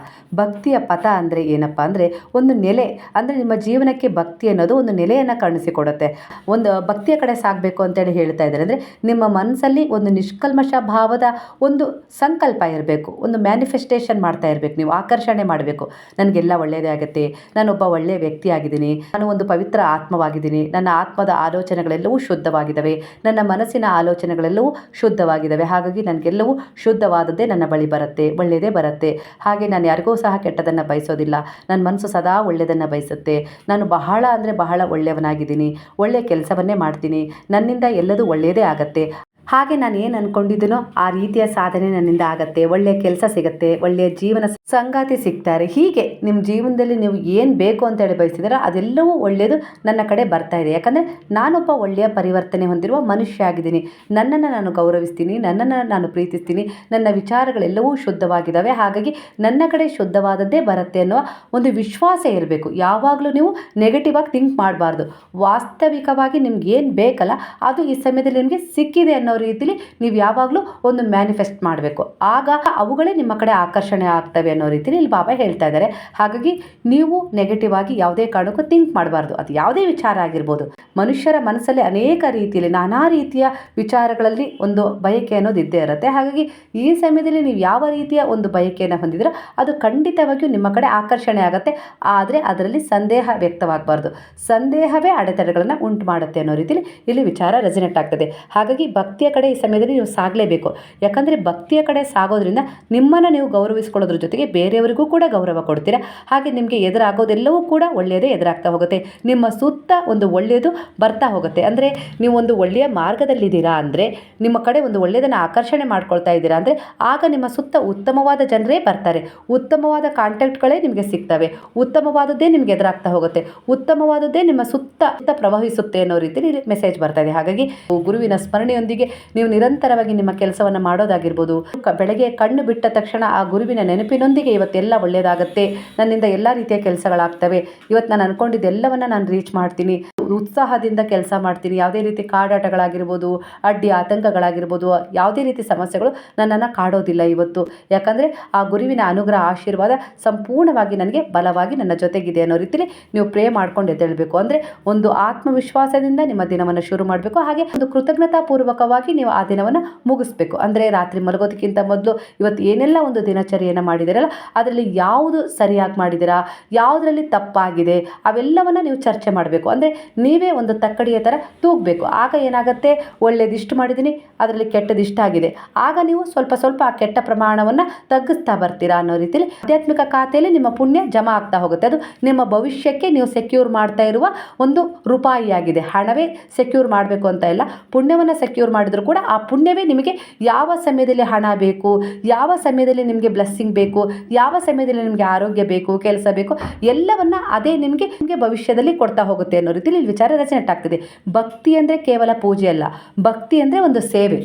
ಭಕ್ತಿಯ ಪಥ ಅಂದರೆ ಏನಪ್ಪ ಅಂದರೆ ಒಂದು ನೆಲೆ, ಅಂದರೆ ನಿಮ್ಮ ಜೀವನಕ್ಕೆ ಭಕ್ತಿ ಅನ್ನೋದು ಒಂದು ನೆಲೆಯನ್ನು ಕಾಣಿಸಿಕೊಡುತ್ತೆ. ಒಂದು ಭಕ್ತಿಯ ಕಡೆ ಸಾಗಬೇಕು ಅಂತೇಳಿ ಹೇಳ್ತಾ ಇದ್ದಾರೆ. ಅಂದರೆ ನಿಮ್ಮ ಮನಸ್ಸಲ್ಲಿ ಒಂದು ನಿಷ್ಕಲ್ಮಶ ಭಾವದ ಒಂದು ಸಂಕಲ್ಪ ಇರಬೇಕು, ಒಂದು ಮ್ಯಾನಿಫೆಸ್ಟೇಷನ್ ಮಾಡ್ತಾ ಇರಬೇಕು ನೀವು. ಆಕರ್ಷಣೆ ಮಾಡಬೇಕು. ನನಗೆಲ್ಲ ಒಳ್ಳೆಯದೇ ಆಗುತ್ತೆ. ನಾನೊಬ್ಬ ಒಳ್ಳೆಯ ವ್ಯಕ್ತಿ ಆಗಿದ್ದೀನಿ ನಾನು ಒಂದು ಪವಿತ್ರ ಆತ್ಮವಾಗಿದ್ದೀನಿ. ನನ್ನ ಆತ್ಮದ ಆಲೋಚನೆಗಳೆಲ್ಲವೂ ಶುದ್ಧವಾಗಿದ್ದಾವೆ. ನನ್ನ ಮನಸ್ಸಿನ ಆಲೋಚನೆಗಳೆಲ್ಲವೂ ಶುದ್ಧವಾಗಿದ್ದಾವೆ. ಹಾಗಾಗಿ ನನಗೆಲ್ಲವೂ ಶುದ್ಧವಾದದ್ದೇ ನನ್ನ ಬಳಿ ಬರುತ್ತೆ. ಒಳ್ಳೆಯದೇ ಬರುತ್ತೆ. ಹಾಗೆ ನಾನು ಯಾರಿಗೂ ಸಹ ಕೆಟ್ಟದನ್ನು ಬಯಸೋದಿಲ್ಲ. ನನ್ನ ಮನಸ್ಸು ಸದಾ ಒಳ್ಳೆಯದನ್ನು ಬಯಸುತ್ತೆ. ನಾನು ಬಹಳ ಅಂದರೆ ಬಹಳ ಒಳ್ಳೆಯವನಾಗಿದ್ದೀನಿ. ಒಳ್ಳೆಯ ಕೆಲಸವನ್ನೇ ಮಾಡ್ತೀನಿ. ನನ್ನಿಂದ ಎಲ್ಲದೂ ಒಳ್ಳೆಯದೇ ಆಗತ್ತೆ. ಹಾಗೆ ನಾನು ಏನು ಅನ್ಕೊಂಡಿದ್ದೀನೋ ಆ ರೀತಿಯ ಸಾಧನೆ ನನ್ನಿಂದ ಆಗತ್ತೆ. ಒಳ್ಳೆಯ ಕೆಲಸ ಸಿಗುತ್ತೆ ಒಳ್ಳೆಯ ಜೀವನ ಸಂಗಾತಿ ಸಿಗ್ತಾರೆ. ಹೀಗೆ ನಿಮ್ಮ ಜೀವನದಲ್ಲಿ ನೀವು ಏನು ಬೇಕು ಅಂತೇಳಿ ಬಯಸಿದ್ರೆ ಅದೆಲ್ಲವೂ ಒಳ್ಳೆಯದು ನನ್ನ ಕಡೆ ಬರ್ತಾ ಇದೆ. ಯಾಕಂದರೆ ನಾನೊಬ್ಬ ಒಳ್ಳೆಯ ಪರಿವರ್ತನೆ ಹೊಂದಿರುವ ಮನುಷ್ಯ ಆಗಿದ್ದೀನಿ. ನನ್ನನ್ನು ನಾನು ಗೌರವಿಸ್ತೀನಿ, ನನ್ನನ್ನು ನಾನು ಪ್ರೀತಿಸ್ತೀನಿ, ನನ್ನ ವಿಚಾರಗಳೆಲ್ಲವೂ ಶುದ್ಧವಾಗಿದ್ದಾವೆ ಹಾಗಾಗಿ ನನ್ನ ಕಡೆ ಶುದ್ಧವಾದದ್ದೇ ಬರುತ್ತೆ ಅನ್ನುವ ಒಂದು ವಿಶ್ವಾಸ ಇರಬೇಕು. ಯಾವಾಗಲೂ ನೀವು ನೆಗೆಟಿವ್ ಆಗಿ ಥಿಂಕ್ ಮಾಡಬಾರ್ದು. ವಾಸ್ತವಿಕವಾಗಿ ನಿಮ್ಗೆ ಏನು ಬೇಕಲ್ಲ, ಅದು ಈ ಸಮಯದಲ್ಲಿ ನಿಮಗೆ ಸಿಕ್ಕಿದೆ ಅನ್ನೋ ರೀತಿಲಿ ನೀವು ಯಾವಾಗಲೂ ಒಂದು ಮ್ಯಾನಿಫೆಸ್ಟ್ ಮಾಡಬೇಕು. ಆಗ ಅವುಗಳೇ ನಿಮ್ಮ ಕಡೆ ಆಕರ್ಷಣೆ ಆಗ್ತವೆ ಅನ್ನೋ ರೀತಿಲಿ ಇಲ್ಲಿ ಬಾಬಾ ಹೇಳ್ತಾ ಇದ್ದಾರೆ. ಹಾಗಾಗಿ ನೀವು ನೆಗೆಟಿವ್ ಆಗಿ ಯಾವುದೇ ಕಾರಣಕ್ಕೂ ಥಿಂಕ್ ಮಾಡಬಾರ್ದು. ಅದು ಯಾವುದೇ ವಿಚಾರ ಆಗಿರ್ಬೋದು. ಮನುಷ್ಯರ ಮನಸ್ಸಲ್ಲಿ ಅನೇಕ ರೀತಿಯಲ್ಲಿ ನಾನಾ ರೀತಿಯ ವಿಚಾರಗಳಲ್ಲಿ ಒಂದು ಬಯಕೆ ಅನ್ನೋದು ಇದ್ದೇ ಇರುತ್ತೆ. ಹಾಗಾಗಿ ಈ ಸಮಯದಲ್ಲಿ ನೀವು ಯಾವ ರೀತಿಯ ಒಂದು ಬಯಕೆಯನ್ನು ಹೊಂದಿದ್ರೋ ಅದು ಖಂಡಿತವಾಗಿಯೂ ನಿಮ್ಮ ಕಡೆ ಆಕರ್ಷಣೆ ಆಗುತ್ತೆ. ಆದರೆ ಅದರಲ್ಲಿ ಸಂದೇಹ ವ್ಯಕ್ತವಾಗಬಾರ್ದು. ಸಂದೇಹವೇ ಅಡೆತಡೆಗಳನ್ನು ಉಂಟು ಮಾಡುತ್ತೆ ಅನ್ನೋ ರೀತಿಯಲ್ಲಿ ಇಲ್ಲಿ ವಿಚಾರ ರೆಸಿನೆಟ್ ಆಗ್ತದೆ. ಹಾಗಾಗಿ ಭಕ್ತಿಯ ಕಡೆ ಈ ಸಮಯದಲ್ಲಿ ನೀವು ಸಾಗಲೇಬೇಕು. ಯಾಕಂದರೆ ಭಕ್ತಿಯ ಕಡೆ ಸಾಗೋದ್ರಿಂದ ನಿಮ್ಮನ್ನು ನೀವು ಗೌರವಿಸ್ಕೊಳ್ಳೋದ್ರ ಜೊತೆಗೆ ಬೇರೆಯವರಿಗೂ ಕೂಡ ಗೌರವ ಕೊಡ್ತೀರಾ. ಹಾಗೆ ನಿಮಗೆ ಎದುರಾಗೋದೆಲ್ಲವೂ ಕೂಡ ಒಳ್ಳೆಯದೇ ಎದುರಾಗ್ತಾ ಹೋಗುತ್ತೆ. ನಿಮ್ಮ ಸುತ್ತ ಒಂದು ಒಳ್ಳೆಯದು ಬರ್ತಾ ಹೋಗುತ್ತೆ. ಅಂದರೆ ನೀವು ಒಂದು ಒಳ್ಳೆಯ ಮಾರ್ಗದಲ್ಲಿದ್ದೀರಾ ಅಂದರೆ, ನಿಮ್ಮ ಕಡೆ ಒಂದು ಒಳ್ಳೆಯದನ್ನು ಆಕರ್ಷಣೆ ಮಾಡ್ಕೊಳ್ತಾ ಇದ್ದೀರಾ ಅಂದರೆ, ಆಗ ನಿಮ್ಮ ಸುತ್ತ ಉತ್ತಮವಾದ ಜನರೇ ಬರ್ತಾರೆ. ಉತ್ತಮವಾದ ಕಾಂಟ್ಯಾಕ್ಟ್ಗಳೇ ನಿಮಗೆ ಸಿಗ್ತವೆ. ಉತ್ತಮವಾದದ್ದೇ ನಿಮಗೆ ಎದುರಾಗ್ತಾ ಹೋಗುತ್ತೆ. ಉತ್ತಮವಾದದ್ದೇ ನಿಮ್ಮ ಸುತ್ತ ಸುತ್ತ ಪ್ರವಹಿಸುತ್ತೆ ಅನ್ನೋ ರೀತಿಯಲ್ಲಿ ಮೆಸೇಜ್ ಬರ್ತಾ ಇದೆ. ಹಾಗಾಗಿ ಗುರುವಿನ ಸ್ಮರಣೆಯೊಂದಿಗೆ ನೀವು ನಿರಂತರವಾಗಿ ನಿಮ್ಮ ಕೆಲಸವನ್ನು ಮಾಡೋದಾಗಿರ್ಬೋದು. ಬೆಳಗ್ಗೆ ಕಣ್ಣು ಬಿಟ್ಟ ತಕ್ಷಣ ಆ ಗುರುವಿನ ನೆನಪಿನೊಂದಿಗೆ ಇವತ್ತೆಲ್ಲ ಒಳ್ಳೆಯದಾಗುತ್ತೆ ನನ್ನಿಂದ ಎಲ್ಲ ರೀತಿಯ ಕೆಲಸಗಳಾಗ್ತವೆ. ಇವತ್ತು ನಾನು ಅನ್ಕೊಂಡಿದ್ದೆಲ್ಲವನ್ನು ನಾನು ರೀಚ್ ಮಾಡ್ತೀನಿ. ಉತ್ಸಾಹದಿಂದ ಕೆಲಸ ಮಾಡ್ತೀನಿ. ಯಾವುದೇ ರೀತಿ ಕಾಡಾಟಗಳಾಗಿರ್ಬೋದು, ಅಡ್ಡಿ ಆತಂಕಗಳಾಗಿರ್ಬೋದು, ಯಾವುದೇ ರೀತಿ ಸಮಸ್ಯೆಗಳು ನನ್ನನ್ನು ಕಾಡೋದಿಲ್ಲ ಇವತ್ತು. ಯಾಕಂದರೆ ಆ ಗುರುವಿನ ಅನುಗ್ರಹ, ಆಶೀರ್ವಾದ ಸಂಪೂರ್ಣವಾಗಿ ನನಗೆ ಬಲವಾಗಿ ನನ್ನ ಜೊತೆಗಿದೆ ಅನ್ನೋ ರೀತಿಯಲ್ಲಿ ನೀವು ಪ್ರೇ ಮಾಡ್ಕೊಂಡು ಎದ್ದೇಳಬೇಕು. ಅಂದರೆ ಒಂದು ಆತ್ಮವಿಶ್ವಾಸದಿಂದ ನಿಮ್ಮ ದಿನವನ್ನು ಶುರು ಮಾಡಬೇಕು. ಹಾಗೆ ಒಂದು ಕೃತಜ್ಞತಾಪೂರ್ವಕವಾಗಿ ನೀವು ಆ ದಿನವನ್ನು ಮುಗಿಸ್ಬೇಕು. ಅಂದರೆ ರಾತ್ರಿ ಮಲಗೋದಕ್ಕಿಂತ ಮೊದಲು ಇವತ್ತು ಏನೆಲ್ಲ ಒಂದು ದಿನಚರಿಯನ್ನು ಮಾಡಿದಿರಲ್ಲ, ಅದರಲ್ಲಿ ಯಾವುದು ಸರಿಯಾಗಿ ಮಾಡಿದಿರಾ, ಯಾವುದರಲ್ಲಿ ತಪ್ಪಾಗಿದೆ, ಅವೆಲ್ಲವನ್ನು ನೀವು ಚರ್ಚೆ ಮಾಡಬೇಕು. ಅಂದರೆ ನೀವೇ ಒಂದು ತಕ್ಕಡಿಯ ಥರ ತೂಗಬೇಕು. ಆಗ ಏನಾಗುತ್ತೆ ಒಳ್ಳೆಯದಿಷ್ಟು ಮಾಡಿದ್ದೀನಿ, ಅದರಲ್ಲಿ ಕೆಟ್ಟದಿಷ್ಟ ಆಗಿದೆ ಆಗ ನೀವು ಸ್ವಲ್ಪ ಸ್ವಲ್ಪ ಆ ಕೆಟ್ಟ ಪ್ರಮಾಣವನ್ನು ತಗ್ಗಿಸ್ತಾ ಬರ್ತೀರಾ ಅನ್ನೋ ರೀತಿಯಲ್ಲಿ ಆಧ್ಯಾತ್ಮಿಕ ಖಾತೆಯಲ್ಲಿ ನಿಮ್ಮ ಪುಣ್ಯ ಜಮಾ ಆಗ್ತಾ ಹೋಗುತ್ತೆ. ಅದು ನಿಮ್ಮ ಭವಿಷ್ಯಕ್ಕೆ ನೀವು ಸೆಕ್ಯೂರ್ ಮಾಡ್ತಾ ಇರುವ ಒಂದು ರೂಪಾಯಿಯಾಗಿದೆ. ಹಣವೇ ಸೆಕ್ಯೂರ್ ಮಾಡಬೇಕು ಅಂತ ಇಲ್ಲ, ಪುಣ್ಯವನ್ನು ಸೆಕ್ಯೂರ್ ಮಾಡಿದರೂ ಕೂಡ ಆ ಪುಣ್ಯವೇ ನಿಮಗೆ ಯಾವ ಸಮಯದಲ್ಲಿ ಹಣ ಬೇಕು, ಯಾವ ಸಮಯದಲ್ಲಿ ನಿಮಗೆ ಬ್ಲೆಸ್ಸಿಂಗ್ ಬೇಕು, ಯಾವ ಸಮಯದಲ್ಲಿ ನಿಮಗೆ ಆರೋಗ್ಯ ಬೇಕು, ಕೆಲಸ ಬೇಕು, ಎಲ್ಲವನ್ನ ಅದೇ ನಿಮಗೆ ನಿಮಗೆ ಭವಿಷ್ಯದಲ್ಲಿ ಕೊಡ್ತಾ ಹೋಗುತ್ತೆ ಅನ್ನೋ ರೀತಿಯಲ್ಲಿ ವಿಚಾರ ರಚನೆ ಆಗ್ತದೆ ಭಕ್ತಿ ಅಂದರೆ ಕೇವಲ ಪೂಜೆ ಅಲ್ಲ. ಭಕ್ತಿ ಅಂದರೆ ಒಂದು ಸೇವೆ.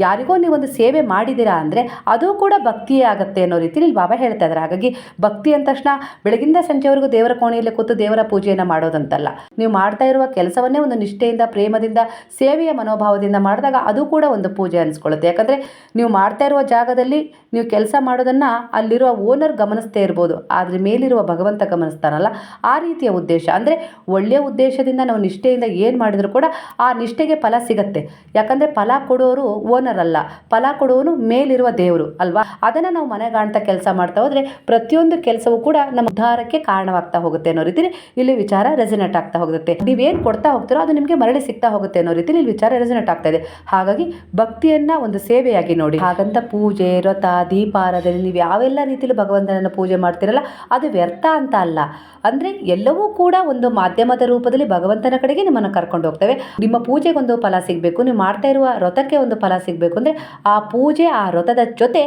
ಯಾರಿಗೋ ಒಂದು ಸೇವೆ ಮಾಡಿದ್ದೀರಾ ಅಂದರೆ ಅದು ಕೂಡ ಭಕ್ತಿಯೇ ಆಗುತ್ತೆ ಅನ್ನೋ ರೀತಿಯಲ್ಲಿ ಬಾಬಾ ಹೇಳ್ತಾ ಇದ್ದಾರೆ. ಹಾಗಾಗಿ ಭಕ್ತಿ ಅಂದ ತಕ್ಷಣ ಬೆಳಗಿಂದ ಸಂಜೆವರೆಗೂ ದೇವರ ಕೋಣೆಯಲ್ಲಿ ಕೂತು ದೇವರ ಪೂಜೆಯನ್ನು ಮಾಡೋದಂತಲ್ಲ. ನೀವು ಮಾಡ್ತಾ ಇರುವ ಕೆಲಸವನ್ನೇ ಒಂದು ನಿಷ್ಠೆಯಿಂದ, ಪ್ರೇಮದಿಂದ, ಸೇವೆಯ ಮನೋಭಾವದಿಂದ ಮಾಡಿದಾಗ ಅದು ಕೂಡ ಒಂದು ಪೂಜೆ ಅನಿಸ್ಕೊಳ್ಳುತ್ತೆ. ಯಾಕಂದರೆ ನೀವು ಮಾಡ್ತಾ ಇರುವ ಜಾಗದಲ್ಲಿ ನೀವು ಕೆಲಸ ಮಾಡೋದನ್ನು ಅಲ್ಲಿರುವ ಓನರ್ ಗಮನಿಸ್ತೇ ಇರ್ಬೋದು, ಆದರೆ ಮೇಲಿರುವ ಭಗವಂತ ಗಮನಿಸ್ತಾನಲ್ಲ? ಆ ರೀತಿಯ ಉದ್ದೇಶ. ಅಂದರೆ ಒಳ್ಳೆಯ ಉದ್ದೇಶದಿಂದ ನಾವು ನಿಷ್ಠೆಯಿಂದ ಏನು ಮಾಡಿದರೂ ಕೂಡ ಆ ನಿಷ್ಠೆಗೆ ಫಲ ಸಿಗತ್ತೆ. ಯಾಕಂದರೆ ಫಲ ಕೊಡೋರು ಓನರ್ ಅಲ್ಲ. ಫಲ ಕೊಡುವನು ಮೇಲಿರುವ ದೇವರು, ಅಲ್ವಾ? ಅದನ್ನು ನಾವು ಮನೆಗಾಣ್ತಾ ಕೆಲಸ ಮಾಡ್ತಾ ಹೋದರೆ ಪ್ರತಿಯೊಂದು ಕೆಲಸವೂ ಕೂಡ ನಮ್ಮ ಉದ್ಧಾರಕ್ಕೆ ಕಾರಣವಾಗ್ತಾ ಹೋಗುತ್ತೆ ಅನ್ನೋ ರೀತಿಲಿ ಇಲ್ಲಿ ವಿಚಾರ ರೆಸಿನೇಟ್ ಆಗ್ತಾ ಹೋಗುತ್ತೆ. ನೀವೇನು ಕೊಡ್ತಾ ಹೋಗ್ತೀರೋ ಅದು ನಿಮಗೆ ಮರಳಿ ಸಿಗ್ತಾ ಹೋಗುತ್ತೆ ಅನ್ನೋ ರೀತಿಲಿ ಇಲ್ಲಿ ವಿಚಾರ ರೆಸಿನೇಟ್ ಆಗ್ತಾ ಇದೆ. ಹಾಗಾಗಿ ಭಕ್ತಿಯನ್ನ ಒಂದು ಸೇವೆಯಾಗಿ ನೋಡಿ. ಹಾಗಂತ ಪೂಜೆ, ವ್ರತ ದೀಪಾರಾಧನೆ ನೀವು ಯಾವೆಲ್ಲ ರೀತಿಯಲ್ಲಿ ಭಗವಂತನನ್ನು ಪೂಜೆ ಮಾಡ್ತೀರಲ್ಲ ಅದು ವ್ಯರ್ಥ ಅಂತ ಅಲ್ಲ. ಅಂದರೆ ಎಲ್ಲವೂ ಕೂಡ ಒಂದು ಮಾಧ್ಯಮದ ರೂಪದಲ್ಲಿ ಭಗವಂತನ ಕಡೆಗೆ ನಿಮ್ಮನ್ನು ಕರ್ಕೊಂಡು ಹೋಗ್ತವೆ. ನಿಮ್ಮ ಪೂಜೆಗೊಂದು ಫಲ ಸಿಗಬೇಕು, ನೀವು ಮಾಡ್ತಾ ಇರುವ ವ್ರತಕ್ಕೆ ಒಂದು ಫಲ ಸಿಗಬೇಕು ಅಂದರೆ ಆ ಪೂಜೆ, ಆ ವ್ರತದ ಜೊತೆ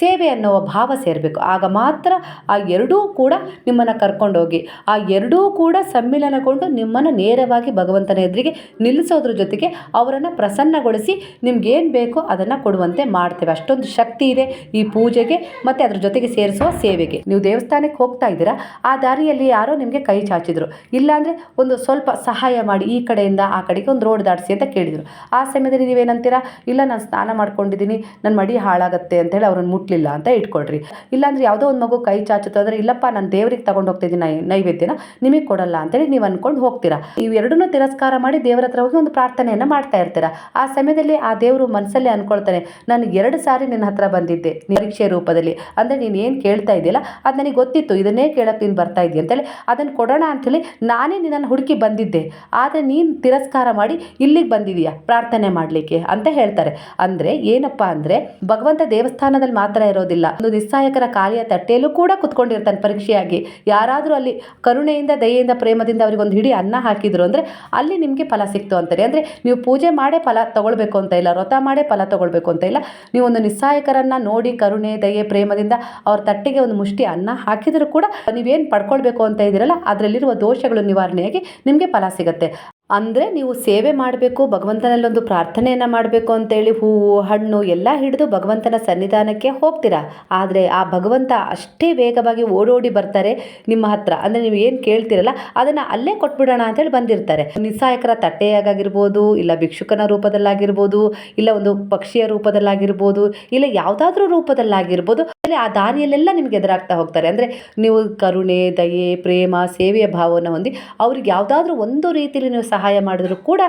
ಸೇವೆ ಅನ್ನುವ ಭಾವ ಸೇರಬೇಕು. ಆಗ ಮಾತ್ರ ಆ ಎರಡೂ ಕೂಡ ನಿಮ್ಮನ್ನು ಕರ್ಕೊಂಡೋಗಿ ಆ ಎರಡೂ ಕೂಡ ಸಮ್ಮಿಲನಗೊಂಡು ನಿಮ್ಮನ್ನು ನೇರವಾಗಿ ಭಗವಂತನ ಎದುರಿಗೆ ನಿಲ್ಲಿಸೋದ್ರ ಜೊತೆಗೆ ಅವರನ್ನು ಪ್ರಸನ್ನಗೊಳಿಸಿ ನಿಮ್ಗೇನು ಬೇಕೋ ಅದನ್ನು ಕೊಡುವಂತೆ ಮಾಡ್ತೇವೆ. ಅಷ್ಟೊಂದು ಶಕ್ತಿ ಇದೆ ಈ ಪೂಜೆಗೆ ಮತ್ತು ಅದ್ರ ಜೊತೆಗೆ ಸೇರಿಸುವ ಸೇವೆಗೆ. ನೀವು ದೇವಸ್ಥಾನಕ್ಕೆ ಹೋಗ್ತಾ ಇದ್ದೀರಾ, ಆ ದಾರಿಯಲ್ಲಿ ಯಾರೋ ನಿಮಗೆ ಕೈ ಚಾಚಿದ್ರು. ಇಲ್ಲಾಂದರೆ ಒಂದು ಸ್ವಲ್ಪ ಸಹಾಯ ಮಾಡಿ ಈ ಕಡೆಯಿಂದ ಆ ಕಡೆಗೆ ಒಂದು ರೋಡ್ ದಾಟಿಸಿ ಅಂತ ಕೇಳಿದರು. ಆ ಸಮಯದಲ್ಲಿ ನೀವೇನಂತೀರಾ? ಇಲ್ಲ, ನಾನು ಸ್ನಾನ ಮಾಡ್ಕೊಂಡಿದ್ದೀನಿ, ನನ್ನ ಮಡಿ ಹಾಳಾಗುತ್ತೆ ಅಂತೇಳಿ ಅವ್ರನ್ನ ಮುಟ್ಲಿಲ್ಲ ಅಂತ ಇಟ್ಕೊಳ್ರಿ. ಇಲ್ಲಾಂದರೆ ಯಾವುದೋ ಒಂದು ಮಗು ಕೈ ಚಾಚುತ್ತೆ ಅಂದರೆ ಇಲ್ಲಪ್ಪ, ನಾನು ದೇವ್ರಿಗೆ ತಗೊಂಡು ಹೋಗ್ತಿದ್ದೀನಿ ನೈವೇದ್ಯನ ನಿಮಗೆ ಕೊಡಲ್ಲ ಅಂತೇಳಿ ನೀವು ಅಂದ್ಕೊಂಡು ಹೋಗ್ತೀರಾ. ಇವೆರಡನ್ನೂ ತಿರಸ್ಕಾರ ಮಾಡಿ ದೇವರ ಹತ್ರ ಹೋಗಿ ಒಂದು ಪ್ರಾರ್ಥನೆಯನ್ನು ಮಾಡ್ತಾ ಇರ್ತೀರಾ. ಆ ಸಮಯದಲ್ಲಿ ಆ ದೇವರು ಮನಸ್ಸಲ್ಲೇ ಅಂದ್ಕೊಳ್ತಾನೆ ನಾನು ಎರಡು ಸಾರಿ ನಿನ್ನ ಹತ್ರ ಬಂದಿದ್ದೆ ನಿರೀಕ್ಷೆ ರೂಪದಲ್ಲಿ. ಅಂದರೆ ನೀನು ಏನು ಕೇಳ್ತಾ ಇದೆಯಲ್ಲ, ಅದು ನನಗೆ ಗೊತ್ತಿತ್ತು, ಇದನ್ನೇ ಕೇಳಕ್ಕೆ ನೀನು ಬರ್ತಾ ಇದೆಯಾ ಅಂತೇಳಿ ಅದನ್ನು ಕೊಡೋಣ ಅಂಥೇಳಿ ನಾನೇ ನಿನ್ನನ್ನು ಹುಡುಕಿ ಬಂದಿದ್ದೆ. ಆದರೆ ನೀನು ತಿರಸ್ಕಾರ ಮಾಡಿ ಇಲ್ಲಿಗೆ ಬಂದಿದೀಯ. ಪ್ರಾರ್ಥನೆ ಮಾಡಲಿಕ್ಕೆ ಅಂತ ಹೇಳ್ತಾರೆ. ಅಂದರೆ ಏನಪ್ಪ ಅಂದರೆ ಭಗವಂತ ದೇವಸ್ಥಾನದಲ್ಲಿ ಮಾತ್ರ ಇರೋದಿಲ್ಲ. ಒಂದು ನಿಸ್ಸಾಯಕರ ಕಾರ್ಯ ತಟ್ಟೆಯಲ್ಲೂ ಕೂಡ ಕುತ್ಕೊಂಡಿರ್ತಾನೆ ಪರೀಕ್ಷೆಯಾಗಿ. ಯಾರಾದರೂ ಅಲ್ಲಿ ಕರುಣೆಯಿಂದ, ದಯೆಯಿಂದ, ಪ್ರೇಮದಿಂದ ಅವರಿಗೆ ಒಂದು ಹಿಡಿ ಅನ್ನ ಹಾಕಿದ್ರು ಅಂದರೆ ಅಲ್ಲಿ ನಿಮಗೆ ಫಲ ಸಿಕ್ತು ಅಂತಾರೆ ಅಂದರೆ ನೀವು ಪೂಜೆ ಮಾಡೇ ಫಲ ತಗೊಳ್ಬೇಕು ಅಂತ ಇಲ್ಲ, ವ್ರತ ಮಾಡೇ ಫಲ ತಗೊಳ್ಬೇಕು ಅಂತ ಇಲ್ಲ. ನೀವು ಒಂದು ನಿಸ್ಸಾಯಕರನ್ನು ನೋಡಿ ಕರುಣೆ, ದಯೆ, ಪ್ರೇಮದಿಂದ ಅವ್ರ ತಟ್ಟೆಗೆ ಒಂದು ಮುಷ್ಟಿ ಅನ್ನ ಹಾಕಿದರೂ ಕೂಡ ನೀವೇನು ಪಡ್ಕೊಳ್ಬೇಕು ಅಂತ ಇದ್ದೀರಲ್ಲ ಅದರಲ್ಲಿರುವ ದೋಷಗಳು ನಿವಾರಣೆಯಾಗಿ ನಿಮಗೆ ಫಲ ಸಿಗುತ್ತೆ. ಅಂದರೆ ನೀವು ಸೇವೆ ಮಾಡಬೇಕು ಭಗವಂತನಲ್ಲಿ ಒಂದು ಪ್ರಾರ್ಥನೆಯನ್ನು ಮಾಡಬೇಕು ಅಂತೇಳಿ ಹೂವು, ಹಣ್ಣು ಎಲ್ಲ ಹಿಡಿದು ಭಗವಂತನ ಸನ್ನಿಧಾನಕ್ಕೆ ಹೋಗ್ತೀರಾ? ಆದರೆ ಆ ಭಗವಂತ ಅಷ್ಟೇ ವೇಗವಾಗಿ ಓಡೋಡಿ ಬರ್ತಾರೆ ನಿಮ್ಮ ಹತ್ರ. ಅಂದರೆ ನೀವು ಏನು ಕೇಳ್ತಿರಲ್ಲ, ಅದನ್ನು ಅಲ್ಲೇ ಕೊಟ್ಬಿಡೋಣ ಅಂತೇಳಿ ಬಂದಿರ್ತಾರೆ. ನಿಸ್ಸಾಯಕರ ತಟ್ಟೆಯಾಗಿರ್ಬೋದು ಇಲ್ಲ ಭಿಕ್ಷುಕನ ರೂಪದಲ್ಲಾಗಿರ್ಬೋದು, ಇಲ್ಲ ಒಂದು ಪಕ್ಷಿಯ ರೂಪದಲ್ಲಾಗಿರ್ಬೋದು, ಇಲ್ಲ ಯಾವುದಾದ್ರೂ ರೂಪದಲ್ಲಾಗಿರ್ಬೋದು ಅಲ್ಲಿ ಆ ದಾರಿಯಲ್ಲೆಲ್ಲ ನಿಮ್ಗೆ ಎದುರಾಗ್ತಾ ಹೋಗ್ತಾರೆ. ಅಂದರೆ ನೀವು ಕರುಣೆ, ದಯೆ, ಪ್ರೇಮ, ಸೇವೆಯ ಭಾವವನ್ನು ಹೊಂದಿ ಅವ್ರಿಗೆ ಯಾವುದಾದ್ರೂ ಒಂದು ರೀತಿಯಲ್ಲಿ ನೀವು ಸಹಾಯ ಮಾಡಿದ್ರು ಕೂಡ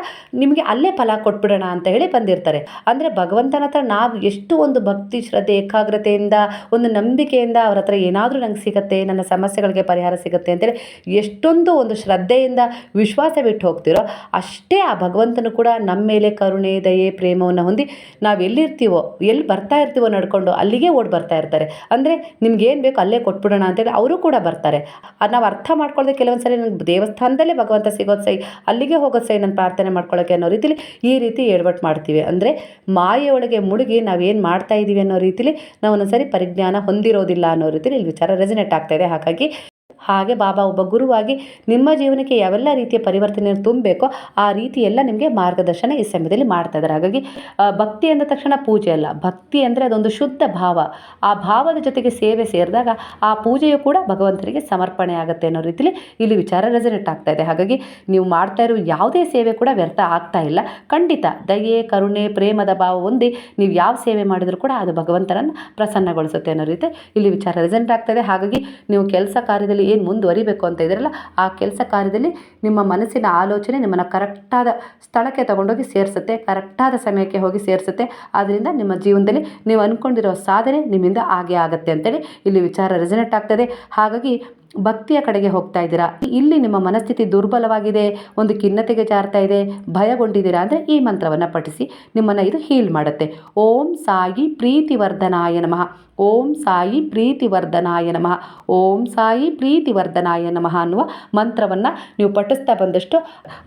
ನಿಮಗೆ ಅಲ್ಲೇ ಫಲ ಕೊಟ್ಬಿಡೋಣ ಅಂತ ಹೇಳಿ ಬಂದಿರ್ತಾರೆ. ಅಂದರೆ ಭಗವಂತನ ಹತ್ರ ನಾವು ಎಷ್ಟು ಒಂದು ಭಕ್ತಿ, ಶ್ರದ್ಧೆ, ಏಕಾಗ್ರತೆಯಿಂದ, ಒಂದು ನಂಬಿಕೆಯಿಂದ ಅವ್ರ ಹತ್ರ ಏನಾದರೂ ನಂಗೆ ಸಿಗುತ್ತೆ, ನನ್ನ ಸಮಸ್ಯೆಗಳಿಗೆ ಪರಿಹಾರ ಸಿಗುತ್ತೆ ಅಂತೇಳಿ ಎಷ್ಟೊಂದು ಒಂದು ಶ್ರದ್ಧೆಯಿಂದ ವಿಶ್ವಾಸ ಬಿಟ್ಟು ಹೋಗ್ತಿರೋ ಅಷ್ಟೇ ಆ ಭಗವಂತನು ಕೂಡ ನಮ್ಮ ಮೇಲೆ ಕರುಣೆ, ದಯೆ, ಪ್ರೇಮವನ್ನು ಹೊಂದಿ ನಾವು ಎಲ್ಲಿರ್ತೀವೋ ಎಲ್ಲಿ ಬರ್ತಾ ಇರ್ತೀವೋ ನಡ್ಕೊಂಡು ಅಲ್ಲಿಗೆ ಓಡಿ ಬರ್ತಾ ಇರ್ತಾರೆ. ಅಂದರೆ ನಿಮ್ಗೆ ಏನು ಬೇಕು ಅಲ್ಲೇ ಕೊಟ್ಬಿಡೋಣ ಅಂತೇಳಿ ಅವರು ಕೂಡ ಬರ್ತಾರೆ. ನಾವು ಅರ್ಥ ಮಾಡ್ಕೊಳ್ಳದೆ ಕೆಲವೊಂದು ಸಲ ನನಗೆ ದೇವಸ್ಥಾನದಲ್ಲೇ ಭಗವಂತ ಸಿಗೋದು ಸೈ, ಅಲ್ಲಿಗೆ ಹೋಗೋದು ಹೋಗುತ್ತೆ ನಾನು ಪ್ರಾರ್ಥನೆ ಮಾಡ್ಕೊಳ್ಳೋಕೆ ಅನ್ನೋ ರೀತಿಲಿ ಈ ರೀತಿ ಎಡವಟ್ಟು ಮಾಡ್ತೀವಿ. ಅಂದರೆ ಮಾಯೆಯೊಳಗೆ ಮುಳುಗಿ ನಾವೇನು ಮಾಡ್ತಾ ಇದ್ದೀವಿ ಅನ್ನೋ ರೀತಿಲಿ ನಾವು ಒಂದೊಂದ್ಸರಿ ಪರಿಜ್ಞಾನ ಹೊಂದಿರೋದಿಲ್ಲ ಅನ್ನೋ ರೀತಿಲಿ ಇಲ್ಲಿ ವಿಚಾರ ರೆಸಿನೇಟ್ ಆಗ್ತಾ ಇದೆ. ಹಾಗಾಗಿ ಹಾಗೆ ಬಾಬಾ ಒಬ್ಬ ಗುರುವಾಗಿ ನಿಮ್ಮ ಜೀವನಕ್ಕೆ ಯಾವೆಲ್ಲ ರೀತಿಯ ಪರಿವರ್ತನೆ ತುಂಬಬೇಕೋ ಆ ರೀತಿ ಎಲ್ಲ ನಿಮಗೆ ಮಾರ್ಗದರ್ಶನ ಈ ಸಮಯದಲ್ಲಿ ಮಾಡ್ತಾ ಇದ್ದಾರೆ. ಹಾಗಾಗಿ ಭಕ್ತಿ ಅಂದ ತಕ್ಷಣ ಪೂಜೆ ಅಲ್ಲ. ಭಕ್ತಿ ಅಂದರೆ ಅದೊಂದು ಶುದ್ಧ ಭಾವ. ಆ ಭಾವದ ಜೊತೆಗೆ ಸೇವೆ ಸೇರಿದಾಗ ಆ ಪೂಜೆಯು ಕೂಡ ಭಗವಂತನಿಗೆ ಸಮರ್ಪಣೆ ಆಗುತ್ತೆ ಅನ್ನೋ ರೀತಿಲಿ ಇಲ್ಲಿ ವಿಚಾರ ರೆಸನೆಟ್ ಆಗ್ತಾ ಇದೆ. ಹಾಗಾಗಿ, ನೀವು ಮಾಡ್ತಾ ಇರೋ ಯಾವುದೇ ಸೇವೆ ಕೂಡ ವ್ಯರ್ಥ ಆಗ್ತಾ ಇಲ್ಲ. ಖಂಡಿತ ದಯೆ, ಕರುಣೆ, ಪ್ರೇಮದ ಭಾವ ಹೊಂದಿ ನೀವು ಯಾವ ಸೇವೆ ಮಾಡಿದರೂ ಕೂಡ ಅದು ಭಗವಂತನನ್ನು ಪ್ರಸನ್ನಗೊಳಿಸುತ್ತೆ ಅನ್ನೋ ರೀತಿ ಇಲ್ಲಿ ವಿಚಾರ ರೆಸೆಂಟ್ ಇದೆ. ಹಾಗಾಗಿ, ನೀವು ಕೆಲಸ ಕಾರ್ಯದಲ್ಲಿ ಏನು ಮುಂದುವರಿಬೇಕು ಅಂತ ಇದ್ರಲ್ಲ, ಆ ಕೆಲಸ ಕಾರ್ಯದಲ್ಲಿ ನಿಮ್ಮ ಮನಸ್ಸಿನ ಆಲೋಚನೆ ನಿಮ್ಮನ್ನು ಕರೆಕ್ಟಾದ ಸ್ಥಳಕ್ಕೆ ತಗೊಂಡೋಗಿ ಸೇರಿಸುತ್ತೆ, ಕರೆಕ್ಟಾದ ಸಮಯಕ್ಕೆ ಹೋಗಿ ಸೇರಿಸುತ್ತೆ. ಆದ್ದರಿಂದ ನಿಮ್ಮ ಜೀವನದಲ್ಲಿ ನೀವು ಅಂದ್ಕೊಂಡಿರೋ ಸಾಧನೆ ನಿಮ್ಮಿಂದ ಹಾಗೆ ಆಗುತ್ತೆ ಅಂತೇಳಿ ಇಲ್ಲಿ ವಿಚಾರ ರೆಸನೆಟ್ ಆಗ್ತದೆ. ಹಾಗಾಗಿ ಭಕ್ತಿಯ ಕಡೆಗೆ ಹೋಗ್ತಾ ಇದ್ದೀರಾ? ಇಲ್ಲಿ ನಿಮ್ಮ ಮನಸ್ಥಿತಿ ದುರ್ಬಲವಾಗಿದೆ, ಒಂದು ಖಿನ್ನತೆಗೆ ಜಾರ್ತಾ ಇದೆ, ಭಯಗೊಂಡಿದ್ದೀರಾ? ಅಂದರೆ ಈ ಮಂತ್ರವನ್ನು ಪಠಿಸಿ, ನಿಮ್ಮನ್ನು ಇದು ಹೀಲ್ ಮಾಡುತ್ತೆ. ಓಂ ಸಾಯಿ ಪ್ರೀತಿವರ್ಧನಾಯ ನಮಃ. ಓಂ ಸಾಯಿ ಪ್ರೀತಿವರ್ಧನಾಯ ನಮಃ. ಓಂ ಸಾಯಿ ಪ್ರೀತಿವರ್ಧನಾಯ ನಮಃ ಅನ್ನುವ ಮಂತ್ರವನ್ನು ನೀವು ಪಠಿಸ್ತಾ ಬಂದಷ್ಟು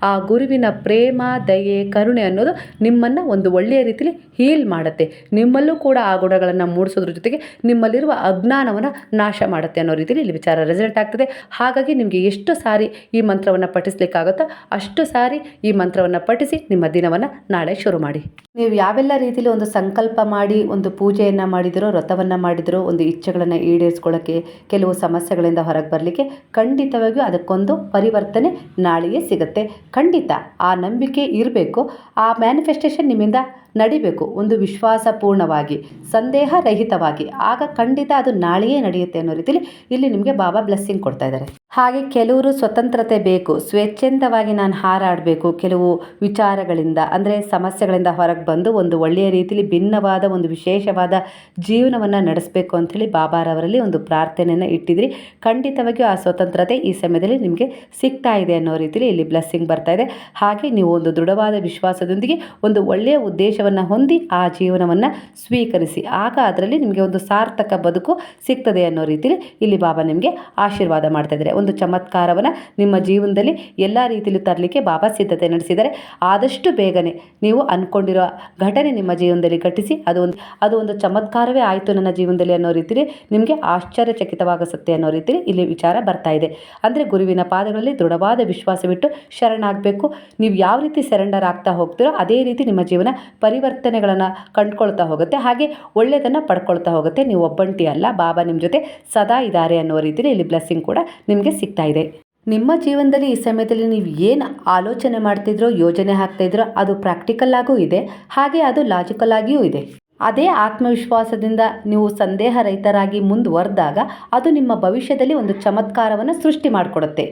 ಆ ಗುರುವಿನ ಪ್ರೇಮ, ದಯೆ, ಕರುಣೆ ಅನ್ನೋದು ನಿಮ್ಮನ್ನು ಒಂದು ಒಳ್ಳೆಯ ರೀತಿಯಲ್ಲಿ ಹೀಲ್ ಮಾಡುತ್ತೆ. ನಿಮ್ಮಲ್ಲೂ ಕೂಡ ಆ ಗುಣಗಳನ್ನು ಮೂಡಿಸೋದ್ರ ಜೊತೆಗೆ ನಿಮ್ಮಲ್ಲಿರುವ ಅಜ್ಞಾನವನ್ನು ನಾಶ ಮಾಡುತ್ತೆ ಅನ್ನೋ ರೀತಿಯಲ್ಲಿ ಇಲ್ಲಿ ವಿಚಾರ ರೆಸಲ್ಟ್ ಆಗ್ತದೆ. ಹಾಗಾಗಿ ನಿಮಗೆ ಎಷ್ಟು ಸಾರಿ ಈ ಮಂತ್ರವನ್ನು ಪಠಿಸ್ಲಿಕ್ಕಾಗುತ್ತೋ ಅಷ್ಟು ಸಾರಿ ಈ ಮಂತ್ರವನ್ನು ಪಠಿಸಿ ನಿಮ್ಮ ದಿನವನ್ನು ನಾಳೆ ಶುರು ಮಾಡಿ. ನೀವು ಯಾವೆಲ್ಲ ರೀತಿಯಲ್ಲಿ ಒಂದು ಸಂಕಲ್ಪ ಮಾಡಿ, ಒಂದು ಪೂಜೆಯನ್ನು ಮಾಡಿದಿರೋ, ವ್ರತವನ್ನು ಮಾಡಿದಿರೋ, ಒಂದು ಇಚ್ಛೆಗಳನ್ನು ಈಡೇರಿಸ್ಕೊಳ್ಳೋಕ್ಕೆ ಕೆಲವು ಸಮಸ್ಯೆಗಳಿಂದ ಹೊರಗೆ ಬರಲಿಕ್ಕೆ ಖಂಡಿತವಾಗಿಯೂ ಅದಕ್ಕೊಂದು ಪರಿವರ್ತನೆ ನಾಳೆಯೇ ಸಿಗುತ್ತೆ. ಖಂಡಿತ ಆ ನಂಬಿಕೆ ಇರಬೇಕು. ಆ ಮ್ಯಾನಿಫೆಸ್ಟೇಷನ್ ನಿಮ್ಮಿಂದ ನಡಿಬೇಕು, ಒಂದು ವಿಶ್ವಾಸಪೂರ್ಣವಾಗಿ ಸಂದೇಹ ರಹಿತವಾಗಿ ಆಗ ಖಂಡಿತ ಅದು ನಾಳೆಯೇ ನಡೆಯುತ್ತೆ ಅನ್ನೋ ರೀತಿಲಿ ಇಲ್ಲಿ ನಿಮಗೆ ಬಾಬಾ ಬ್ಲೆಸ್ಸಿಂಗ್ ಕೊಡ್ತಾ ಇದ್ದಾರೆ. ಹಾಗೆ ಕೆಲವರು ಸ್ವತಂತ್ರತೆ ಬೇಕು ಸ್ವೇಚ್ಛಂದವಾಗಿ ನಾನು ಹಾರಾಡಬೇಕು ಕೆಲವು ವಿಚಾರಗಳಿಂದ, ಅಂದರೆ ಸಮಸ್ಯೆಗಳಿಂದ ಹೊರಗೆ ಬಂದು ಒಂದು ಒಳ್ಳೆಯ ರೀತಿಯಲ್ಲಿ ಭಿನ್ನವಾದ ಒಂದು ವಿಶೇಷವಾದ ಜೀವನವನ್ನು ನಡೆಸಬೇಕು ಅಂಥೇಳಿ ಬಾಬಾರವರಲ್ಲಿ ಒಂದು ಪ್ರಾರ್ಥನೆಯನ್ನು ಇಟ್ಟಿದ್ರಿ. ಖಂಡಿತವಾಗಿಯೂ ಆ ಸ್ವತಂತ್ರತೆ ಈ ಸಮಯದಲ್ಲಿ ನಿಮಗೆ ಸಿಗ್ತಾ ಇದೆ ಅನ್ನೋ ರೀತಿಯಲ್ಲಿ ಇಲ್ಲಿ ಬ್ಲೆಸ್ಸಿಂಗ್ ಬರ್ತಾ ಇದೆ. ಹಾಗೆ ನೀವು ಒಂದು ದೃಢವಾದ ವಿಶ್ವಾಸದೊಂದಿಗೆ ಒಂದು ಒಳ್ಳೆಯ ಉದ್ದೇಶವನ್ನು ಹೊಂದಿ ಆ ಜೀವನವನ್ನು ಸ್ವೀಕರಿಸಿ, ಆಗ ಅದರಲ್ಲಿ ನಿಮಗೆ ಒಂದು ಸಾರ್ಥಕ ಬದುಕು ಸಿಗ್ತದೆ ಅನ್ನೋ ರೀತಿಯಲ್ಲಿ ಇಲ್ಲಿ ಬಾಬಾ ನಿಮಗೆ ಆಶೀರ್ವಾದ ಮಾಡ್ತಾ ಇದ್ದಾರೆ. ಒಂದು ಚಮತ್ಕಾರವನ್ನು ನಿಮ್ಮ ಜೀವನದಲ್ಲಿ ಎಲ್ಲ ರೀತಿಯಲ್ಲೂ ತರಲಿಕ್ಕೆ ಬಾಬಾ ಸಿದ್ಧತೆ ನಡೆಸಿದ್ದಾರೆ. ಆದಷ್ಟು ಬೇಗನೆ ನೀವು ಅಂದ್ಕೊಂಡಿರೋ ಘಟನೆ ನಿಮ್ಮ ಜೀವನದಲ್ಲಿ ಘಟಿಸಿ, ಅದು ಒಂದು ಅದು ಒಂದು ಚಮತ್ಕಾರವೇ ಆಯಿತು ನನ್ನ ಜೀವನದಲ್ಲಿ ಅನ್ನೋ ರೀತಿಯಲ್ಲಿ ನಿಮಗೆ ಆಶ್ಚರ್ಯಚಕಿತವಾಗಿಸುತ್ತೆ ಅನ್ನೋ ರೀತಿಯಲ್ಲಿ ಇಲ್ಲಿ ವಿಚಾರ ಬರ್ತಾ ಇದೆ. ಅಂದರೆ ಗುರುವಿನ ಪಾದಗಳಲ್ಲಿ ದೃಢವಾದ ವಿಶ್ವಾಸವಿಟ್ಟು ಶರಣಾಗಬೇಕು. ನೀವು ಯಾವ ರೀತಿ ಸೆರೆಂಡರ್ ಆಗ್ತಾ ಹೋಗ್ತೀರೋ ಅದೇ ರೀತಿ ನಿಮ್ಮ ಜೀವನ ಪರಿವರ್ತನೆಗಳನ್ನು ಕಂಡುಕೊಳ್ತಾ ಹೋಗುತ್ತೆ. ಹಾಗೆ ಒಳ್ಳೆಯದನ್ನು ಪಡ್ಕೊಳ್ತಾ ಹೋಗುತ್ತೆ. ನೀವು ಒಬ್ಬಂಟಿ ಅಲ್ಲ, ಬಾಬಾ ನಿಮ್ಮ ಜೊತೆ ಸದಾ ಇದ್ದಾರೆ ಅನ್ನೋ ರೀತಿಯಲ್ಲಿ ಇಲ್ಲಿ ಬ್ಲೆಸ್ಸಿಂಗ್ ಕೂಡ ನಿಮಗೆ ಸಿಗ್ತಾ ಇದೆ. ನಿಮ್ಮ ಜೀವನದಲ್ಲಿ ಈ ಸಮಯದಲ್ಲಿ ನೀವು ಏನು ಆಲೋಚನೆ ಮಾಡ್ತಿದ್ರೋ, ಯೋಜನೆ ಹಾಕ್ತಾಯಿದ್ರೋ ಅದು ಪ್ರಾಕ್ಟಿಕಲ್ ಆಗೂ ಇದೆ. ಹಾಗೆ ಅದು ಲಾಜಿಕಲ್ ಆಗಿಯೂ ಇದೆ. ಅದೇ ಆತ್ಮವಿಶ್ವಾಸದಿಂದ ನೀವು ಸಂದೇಹ ರಹಿತರಾಗಿ ಮುಂದುವರೆದಾಗ ಅದು ನಿಮ್ಮ ಭವಿಷ್ಯದಲ್ಲಿ ಒಂದು ಚಮತ್ಕಾರವನ್ನು ಸೃಷ್ಟಿ ಮಾಡಿಕೊಡುತ್ತೆ.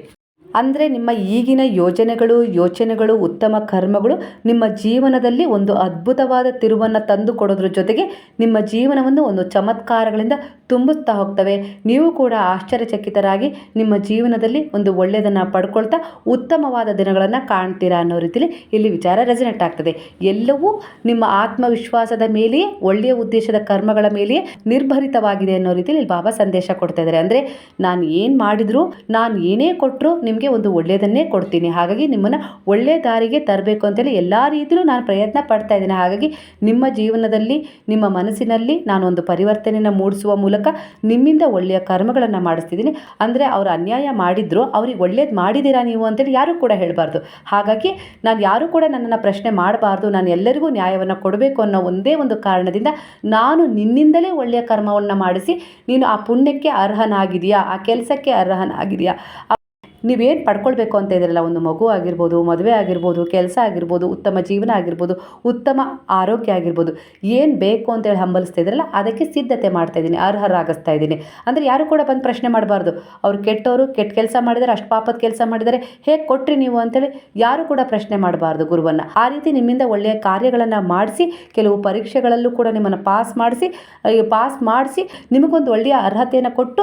ಅಂದರೆ ನಿಮ್ಮ ಈಗಿನ ಯೋಜನೆಗಳು, ಯೋಚನೆಗಳು, ಉತ್ತಮ ಕರ್ಮಗಳು ನಿಮ್ಮ ಜೀವನದಲ್ಲಿ ಒಂದು ಅದ್ಭುತವಾದ ತಿರುವನ್ನು ತಂದು ಕೊಡೋದ್ರ ಜೊತೆಗೆ ನಿಮ್ಮ ಜೀವನವನ್ನು ಒಂದು ಚಮತ್ಕಾರಗಳಿಂದ ತುಂಬಿಸ್ತಾ ಹೋಗ್ತವೆ. ನೀವು ಕೂಡ ಆಶ್ಚರ್ಯಚಕಿತರಾಗಿ ನಿಮ್ಮ ಜೀವನದಲ್ಲಿ ಒಂದು ಒಳ್ಳೆಯದನ್ನು ಪಡ್ಕೊಳ್ತಾ ಉತ್ತಮವಾದ ದಿನಗಳನ್ನು ಕಾಣ್ತೀರಾ ಅನ್ನೋ ರೀತಿಯಲ್ಲಿ ಇಲ್ಲಿ ವಿಚಾರ ರೆಸನೆಟ್ ಆಗ್ತದೆ. ಎಲ್ಲವೂ ನಿಮ್ಮ ಆತ್ಮವಿಶ್ವಾಸದ ಮೇಲೆಯೇ, ಒಳ್ಳೆಯ ಉದ್ದೇಶದ ಕರ್ಮಗಳ ಮೇಲೆಯೇ ನಿರ್ಭರಿತವಾಗಿದೆ ಅನ್ನೋ ರೀತಿಯಲ್ಲಿ ಇಲ್ಲಿ ಬಾಬಾ ಸಂದೇಶ ಕೊಡ್ತಾ ಇದ್ದಾರೆ. ಅಂದರೆ ನಾನು ಏನು ಮಾಡಿದರೂ, ನಾನು ಏನೇ ಕೊಟ್ಟರು ನಿಮಗೆ ಒಂದು ಒಳ್ಳೆಯದನ್ನೇ ಕೊಡ್ತೀನಿ. ಹಾಗಾಗಿ ನಿಮ್ಮನ್ನು ಒಳ್ಳೆಯ ದಾರಿಗೆ ತರಬೇಕು ಅಂತೇಳಿ ಎಲ್ಲ ರೀತಿಯಲ್ಲೂ ನಾನು ಪ್ರಯತ್ನ ಪಡ್ತಾ ಇದ್ದೀನಿ. ಹಾಗಾಗಿ ನಿಮ್ಮ ಜೀವನದಲ್ಲಿ, ನಿಮ್ಮ ಮನಸ್ಸಿನಲ್ಲಿ ನಾನು ಒಂದು ಪರಿವರ್ತನೆಯನ್ನು ಮೂಡಿಸುವ ಮೂಲಕ ನಿಮ್ಮಿಂದ ಒಳ್ಳೆಯ ಕರ್ಮಗಳನ್ನು ಮಾಡಿಸ್ತಿದ್ದೀನಿ. ಅಂದರೆ ಅವರು ಅನ್ಯಾಯ ಮಾಡಿದ್ರು, ಅವ್ರಿಗೆ ಒಳ್ಳೇದು ಮಾಡಿದ್ದೀರಾ ನೀವು ಅಂತೇಳಿ ಯಾರೂ ಕೂಡ ಹೇಳಬಾರ್ದು. ಹಾಗಾಗಿ ನಾನು ಯಾರೂ ಕೂಡ ನನ್ನನ್ನು ಪ್ರಶ್ನೆ ಮಾಡಬಾರ್ದು, ನಾನು ಎಲ್ಲರಿಗೂ ನ್ಯಾಯವನ್ನು ಕೊಡಬೇಕು ಅನ್ನೋ ಒಂದೇ ಒಂದು ಕಾರಣದಿಂದ ನಾನು ನಿನ್ನಿಂದಲೇ ಒಳ್ಳೆಯ ಕರ್ಮವನ್ನು ಮಾಡಿಸಿ ನೀನು ಆ ಪುಣ್ಯಕ್ಕೆ ಅರ್ಹನಾಗಿದೆಯಾ, ಆ ಕೆಲಸಕ್ಕೆ ಅರ್ಹನಾಗಿದೆಯಾ? ನೀವೇನು ಪಡ್ಕೊಳ್ಬೇಕು ಅಂತ ಇದ್ದೀರಲ್ಲ ಒಂದು ಮಗು ಆಗಿರ್ಬೋದು, ಮದುವೆ ಆಗಿರ್ಬೋದು, ಕೆಲಸ ಆಗಿರ್ಬೋದು, ಉತ್ತಮ ಜೀವನ ಆಗಿರ್ಬೋದು, ಉತ್ತಮ ಆರೋಗ್ಯ ಆಗಿರ್ಬೋದು, ಏನು ಬೇಕು ಅಂತೇಳಿ ಹಂಬಲಿಸ್ತಾ ಇದ್ದೀರಲ್ಲ ಅದಕ್ಕೆ ಸಿದ್ಧತೆ ಮಾಡ್ತಾ ಇದ್ದೀನಿ, ಅರ್ಹರಾಗಿಸ್ತಾ ಇದ್ದೀನಿ. ಅಂದರೆ ಯಾರು ಕೂಡ ಬಂದು ಪ್ರಶ್ನೆ ಮಾಡಬಾರ್ದು. ಅವ್ರು ಕೆಟ್ಟವರು, ಕೆಟ್ಟ ಕೆಲಸ ಮಾಡಿದರೆ, ಅಷ್ಟು ಪಾಪದ ಕೆಲಸ ಮಾಡಿದರೆ, ಹೇಗೆ ಕೊಟ್ರಿ ನೀವು ಅಂತೇಳಿ ಯಾರು ಕೂಡ ಪ್ರಶ್ನೆ ಮಾಡಬಾರ್ದು ಗುರುವನ್ನು. ಆ ರೀತಿ ನಿಮ್ಮಿಂದ ಒಳ್ಳೆಯ ಕಾರ್ಯಗಳನ್ನು ಮಾಡಿಸಿ, ಕೆಲವು ಪರೀಕ್ಷೆಗಳಲ್ಲೂ ಕೂಡ ನಿಮ್ಮನ್ನು ಪಾಸ್ ಮಾಡಿಸಿ ಪಾಸ್ ಮಾಡಿಸಿ ನಿಮಗೊಂದು ಒಳ್ಳೆಯ ಅರ್ಹತೆಯನ್ನು ಕೊಟ್ಟು,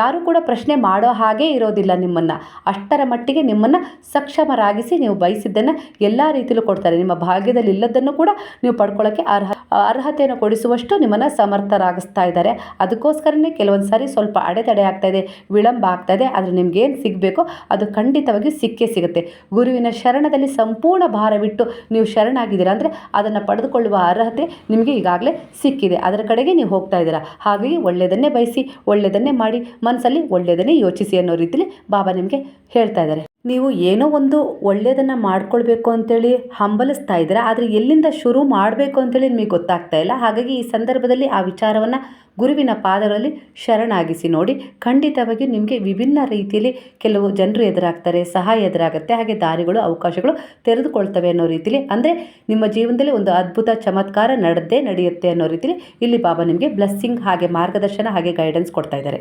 ಯಾರು ಕೂಡ ಪ್ರಶ್ನೆ ಮಾಡೋ ಹಾಗೇ ಇರೋದಿಲ್ಲ ನಿಮ್ಮನ್ನು. ಅಷ್ಟರ ಮಟ್ಟಿಗೆ ನಿಮ್ಮನ್ನು ಸಕ್ಷಮರಾಗಿಸಿ ನೀವು ಬಯಸಿದ್ದನ್ನು ಎಲ್ಲ ರೀತಿಯಲ್ಲೂ ಕೊಡ್ತಾರೆ. ನಿಮ್ಮ ಭಾಗ್ಯದಲ್ಲಿ ಇಲ್ಲದನ್ನು ಕೂಡ ನೀವು ಪಡ್ಕೊಳ್ಳೋಕ್ಕೆ ಅರ್ಹ, ಅರ್ಹತೆಯನ್ನು ಕೊಡಿಸುವಷ್ಟು ನಿಮ್ಮನ್ನು ಸಮರ್ಥರಾಗಿಸ್ತಾ ಇದ್ದಾರೆ. ಅದಕ್ಕೋಸ್ಕರನೇ ಕೆಲವೊಂದು ಸಾರಿ ಸ್ವಲ್ಪ ಅಡೆತಡೆ ಆಗ್ತಾ ಇದೆ, ವಿಳಂಬ ಆಗ್ತಾ ಇದೆ. ಆದರೆ ನಿಮ್ಗೇನು ಸಿಗಬೇಕೋ ಅದು ಖಂಡಿತವಾಗಿ ಸಿಕ್ಕೇ ಸಿಗುತ್ತೆ. ಗುರುವಿನ ಶರಣದಲ್ಲಿ ಸಂಪೂರ್ಣ ಭಾರವಿಟ್ಟು ನೀವು ಶರಣಾಗಿದ್ದೀರಾ ಅಂದರೆ ಅದನ್ನು ಪಡೆದುಕೊಳ್ಳುವ ಅರ್ಹತೆ ನಿಮಗೆ ಈಗಾಗಲೇ ಸಿಕ್ಕಿದೆ. ಅದರ ಕಡೆಗೆ ನೀವು ಹೋಗ್ತಾ ಇದ್ದೀರಾ. ಹಾಗಾಗಿ ಒಳ್ಳೆಯದನ್ನೇ ಬಯಸಿ, ಒಳ್ಳೆಯದನ್ನೇ ಮಾಡಿ, ಮನಸ್ಸಲ್ಲಿ ಒಳ್ಳೆಯದನ್ನೇ ಯೋಚಿಸಿ ಅನ್ನೋ ರೀತಿಯಲ್ಲಿ ಬಾಬಾ ನಿಮಗೆ ಹೇಳ್ತಾ ಇದ್ದಾರೆ. ನೀವು ಏನೋ ಒಂದು ಒಳ್ಳೆಯದನ್ನು ಮಾಡ್ಕೊಳ್ಬೇಕು ಅಂತೇಳಿ ಹಂಬಲಿಸ್ತಾ ಇದ್ದೀರಾ, ಆದರೆ ಎಲ್ಲಿಂದ ಶುರು ಮಾಡಬೇಕು ಅಂತೇಳಿ ನಿಮಗೆ ಗೊತ್ತಾಗ್ತಾ ಇಲ್ಲ. ಹಾಗಾಗಿ ಈ ಸಂದರ್ಭದಲ್ಲಿ ಆ ವಿಚಾರವನ್ನು ಗುರುವಿನ ಪಾದಗಳಲ್ಲಿ ಶರಣಾಗಿಸಿ ನೋಡಿ, ಖಂಡಿತವಾಗಿ ನಿಮಗೆ ವಿಭಿನ್ನ ರೀತಿಯಲ್ಲಿ ಕೆಲವು ಜನರು ಎದುರಾಗ್ತಾರೆ, ಸಹಾಯ ಎದುರಾಗುತ್ತೆ, ಹಾಗೆ ದಾರಿಗಳು, ಅವಕಾಶಗಳು ತೆರೆದುಕೊಳ್ತವೆ ಅನ್ನೋ ರೀತಿಯಲ್ಲಿ ಅಂದರೆ ನಿಮ್ಮ ಜೀವನದಲ್ಲಿ ಒಂದು ಅದ್ಭುತ ಚಮತ್ಕಾರ ನಡೆದೇ ನಡೆಯುತ್ತೆ ಅನ್ನೋ ರೀತಿಯಲ್ಲಿ ಇಲ್ಲಿ ಬಾಬಾ ನಿಮಗೆ ಬ್ಲೆಸ್ಸಿಂಗ್ ಹಾಗೆ ಮಾರ್ಗದರ್ಶನ, ಹಾಗೆ ಗೈಡೆನ್ಸ್ ಕೊಡ್ತಾ ಇದ್ದಾರೆ.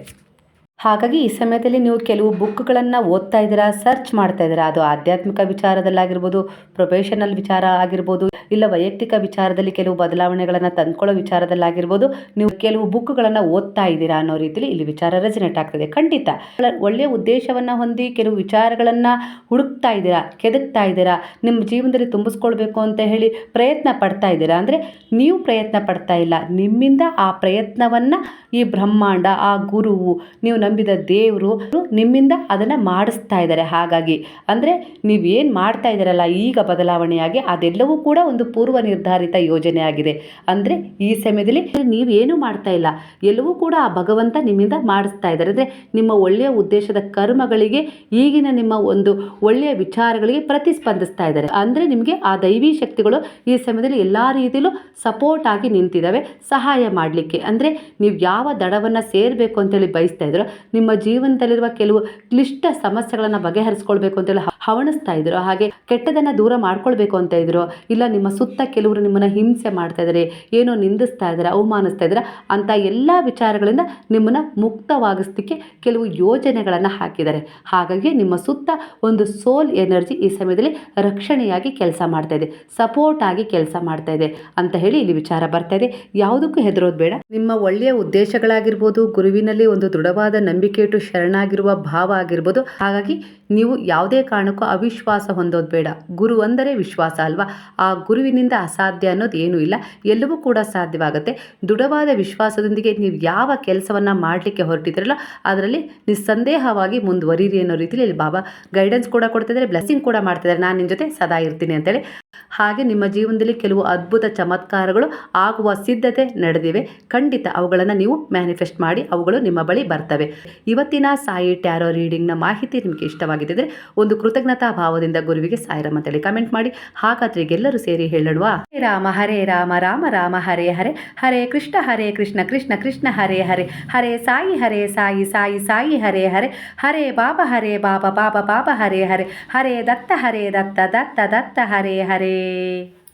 ಹಾಗಾಗಿ ಈ ಸಮಯದಲ್ಲಿ ನೀವು ಕೆಲವು ಬುಕ್ಗಳನ್ನು ಓದ್ತಾ ಇದ್ದೀರಾ, ಸರ್ಚ್ ಮಾಡ್ತಾ ಇದ್ದೀರಾ? ಅದು ಆಧ್ಯಾತ್ಮಿಕ ವಿಚಾರದಲ್ಲಾಗಿರ್ಬೋದು, ಪ್ರೊಫೆಷನಲ್ ವಿಚಾರ ಆಗಿರ್ಬೋದು, ಇಲ್ಲ ವೈಯಕ್ತಿಕ ವಿಚಾರದಲ್ಲಿ ಕೆಲವು ಬದಲಾವಣೆಗಳನ್ನು ತಂದ್ಕೊಳ್ಳೋ ವಿಚಾರದಲ್ಲಾಗಿರ್ಬೋದು, ನೀವು ಕೆಲವು ಬುಕ್ಗಳನ್ನು ಓದ್ತಾ ಇದ್ದೀರಾ ಅನ್ನೋ ರೀತಿಯಲ್ಲಿ ಇಲ್ಲಿ ವಿಚಾರ ರೆಸಿನೇಟ್ ಆಗ್ತದೆ. ಖಂಡಿತ. ಒಳ್ಳೆಯ ಉದ್ದೇಶವನ್ನು ಹೊಂದಿ ಕೆಲವು ವಿಚಾರಗಳನ್ನು ಹುಡುಕ್ತಾ ಇದ್ದೀರಾ, ಕೆದಕ್ತಾ ಇದ್ದೀರಾ, ನಿಮ್ಮ ಜೀವನದಲ್ಲಿ ತುಂಬಿಸ್ಕೊಳ್ಬೇಕು ಅಂತ ಹೇಳಿ ಪ್ರಯತ್ನ ಪಡ್ತಾ ಇದ್ದೀರಾ? ಅಂದರೆ ನೀವು ಪ್ರಯತ್ನ ಪಡ್ತಾ ಇಲ್ಲ, ನಿಮ್ಮಿಂದ ಆ ಪ್ರಯತ್ನವನ್ನು ಈ ಬ್ರಹ್ಮಾಂಡ, ಆ ಗುರುವು ನೀವು ನಂಬಿದ ದೇವರು ನಿಮ್ಮಿಂದ ಅದನ್ನು ಮಾಡಿಸ್ತಾ ಇದ್ದಾರೆ. ಹಾಗಾಗಿ ಅಂದರೆ ನೀವೇನು ಮಾಡ್ತಾ ಇದ್ದೀರಲ್ಲ ಈಗ ಬದಲಾವಣೆಯಾಗಿ ಅದೆಲ್ಲವೂ ಕೂಡ ಒಂದು ಪೂರ್ವ ನಿರ್ಧಾರಿತ ಯೋಜನೆ ಆಗಿದೆ. ಅಂದರೆ ಈ ಸಮಯದಲ್ಲಿ ನೀವೇನು ಮಾಡ್ತಾ ಇಲ್ಲ. ಎಲ್ಲವೂ ಕೂಡ ಆ ಭಗವಂತ ನಿಮ್ಮಿಂದ ಮಾಡಿಸ್ತಾ ಇದ್ದಾರೆ. ಅಂದರೆ ನಿಮ್ಮ ಒಳ್ಳೆಯ ಉದ್ದೇಶದ ಕರ್ಮಗಳಿಗೆ ಈಗಿನ ನಿಮ್ಮ ಒಂದು ಒಳ್ಳೆಯ ವಿಚಾರಗಳಿಗೆ ಪ್ರತಿಸ್ಪಂದಿಸ್ತಾ ಇದ್ದಾರೆ. ಅಂದರೆ ನಿಮಗೆ ಆ ದೈವಿ ಶಕ್ತಿಗಳು ಈ ಸಮಯದಲ್ಲಿ ಎಲ್ಲ ರೀತಿಯಲ್ಲೂ ಸಪೋರ್ಟ್ ಆಗಿ ನಿಂತಿದ್ದಾವೆ. ಸಹಾಯ ಮಾಡಲಿಕ್ಕೆ. ಅಂದರೆ ನೀವು ಯಾವ ದಡವನ್ನು ಸೇರಬೇಕು ಅಂತೇಳಿ ಬಯಸ್ತಾ ಇದ್ದೀರೋ ನಿಮ್ಮ ಜೀವನದಲ್ಲಿರುವ ಕೆಲವು ಕ್ಲಿಷ್ಟ ಸಮಸ್ಯೆಗಳನ್ನು ಬಗೆಹರಿಸ್ಕೊಳ್ಬೇಕು ಅಂತೇಳಿ ಹೇಳಿ ಹವಣಿಸ್ತಾ ಇದ್ರು. ಹಾಗೆ ಕೆಟ್ಟದನ್ನು ದೂರ ಮಾಡ್ಕೊಳ್ಬೇಕು ಅಂತ ಇದ್ರು. ಇಲ್ಲ ನಿಮ್ಮ ಸುತ್ತ ಕೆಲವರು ನಿಮ್ಮನ್ನು ಹಿಂಸೆ ಮಾಡ್ತಾ ಇದ್ದಾರೆ ಏನೋ ನಿಂದಿಸ್ತಾ ಇದ್ದಾರೆ ಅವಮಾನಿಸ್ತಾ ಇದ್ದಾರೆ ಅಂತ ಎಲ್ಲ ವಿಚಾರಗಳಿಂದ ನಿಮ್ಮನ್ನು ಮುಕ್ತವಾಗಿಸ್ಲಿಕ್ಕೆ ಕೆಲವು ಯೋಜನೆಗಳನ್ನು ಹಾಕಿದ್ದಾರೆ. ಹಾಗಾಗಿ ನಿಮ್ಮ ಸುತ್ತ ಒಂದು ಸೋಲ್ ಎನರ್ಜಿ ಈ ಸಮಯದಲ್ಲಿ ರಕ್ಷಣೆಯಾಗಿ ಕೆಲಸ ಮಾಡ್ತಾ ಇದೆ, ಸಪೋರ್ಟ್ ಆಗಿ ಕೆಲಸ ಮಾಡ್ತಾ ಇದೆ ಅಂತ ಹೇಳಿ ಇಲ್ಲಿ ವಿಚಾರ ಬರ್ತಾ ಇದೆ. ಯಾವುದಕ್ಕೂ ಹೆದರೋದು ಬೇಡ. ನಿಮ್ಮ ಒಳ್ಳೆಯ ಉದ್ದೇಶಗಳಾಗಿರ್ಬೋದು, ಗುರುವಿನಲ್ಲಿ ಒಂದು ದೃಢವಾದ ನಂಬಿಕೆ ಇಟ್ಟು ಶರಣಾಗಿರುವ ಭಾವ ಆಗಿರ್ಬೋದು. ಹಾಗಾಗಿ ನೀವು ಯಾವುದೇ ಕಾರಣಕ್ಕೂ ಅವಿಶ್ವಾಸ ಹೊಂದೋದು ಬೇಡ. ಗುರು ಅಂದರೆ ವಿಶ್ವಾಸ ಅಲ್ವಾ? ಆ ಗುರುವಿನಿಂದ ಅಸಾಧ್ಯ ಅನ್ನೋದು ಏನೂ ಇಲ್ಲ. ಎಲ್ಲವೂ ಕೂಡ ಸಾಧ್ಯವಾಗುತ್ತೆ. ದೃಢವಾದ ವಿಶ್ವಾಸದೊಂದಿಗೆ ನೀವು ಯಾವ ಕೆಲಸವನ್ನು ಮಾಡಲಿಕ್ಕೆ ಹೊರಟಿದ್ರಲ್ಲ, ಅದರಲ್ಲಿ ನಿಸ್ಸಂದೇಹವಾಗಿ ಮುಂದುವರಿರಿ ಅನ್ನೋ ರೀತಿಯಲ್ಲಿ ಇಲ್ಲಿ ಬಾಬಾ ಗೈಡೆನ್ಸ್ ಕೂಡ ಕೊಡ್ತಿದ್ದಾರೆ ಬ್ಲೆಸ್ಸಿಂಗ್ ಕೂಡ ಮಾಡ್ತಿದ್ದಾರೆ ನಾನು ನಿಮ್ಮ ಜೊತೆ ಸದಾ ಇರ್ತೀನಿ ಅಂತೇಳಿ. ಹಾಗೆ ನಿಮ್ಮ ಜೀವನದಲ್ಲಿ ಕೆಲವು ಅದ್ಭುತ ಚಮತ್ಕಾರಗಳು ಆಗುವ ಸಿದ್ಧತೆ ನಡೆದಿವೆ. ಖಂಡಿತ ಅವುಗಳನ್ನು ನೀವು ಮ್ಯಾನಿಫೆಸ್ಟ್ ಮಾಡಿ, ಅವುಗಳು ನಿಮ್ಮ ಬಳಿ ಬರ್ತವೆ. ಇವತ್ತಿನ ಸಾಯಿ ಟ್ಯಾರೋ ರೀಡಿಂಗ್ನ ಮಾಹಿತಿ ನಿಮಗೆ ಇಷ್ಟವಾಗಿದ್ದರೆ ಒಂದು ಕೃತಜ್ಞತಾ ಭಾವದಿಂದ ಗುರುವಿಗೆ ಸಾಯಿರಾಮ್ ಅಂತೇಳಿ ಕಮೆಂಟ್ ಮಾಡಿ. ಹಾಗಾದ್ರೆ ಈಗೆಲ್ಲರೂ ಸೇರಿ ಹೇಳಲ್ವಾ? ಹರೇ ರಾಮ ಹರೇ ರಾಮ ರಾಮ ರಾಮ, ಹರೇ ಹರೇ. ಹರೇ ಕೃಷ್ಣ ಹರೇ ಕೃಷ್ಣ ಕೃಷ್ಣ ಕೃಷ್ಣ, ಹರೇ ಹರೇ. ಹರೇ ಸಾಯಿ ಹರೇ ಸಾಯಿ ಸಾಯಿ ಸಾಯಿ, ಹರೇ ಹರೇ. ಹರೇ ಬಾಬಾ ಹರೇ ಬಾಬಾ ಬಾಬಾ ಬಾಬಾ, ಹರೇ ಹರೇ. ಹರೇ ದತ್ತ ಹರೇ ದತ್ತ ದತ್ತ ದತ್ತ, ಹರೇ ಹರೇ.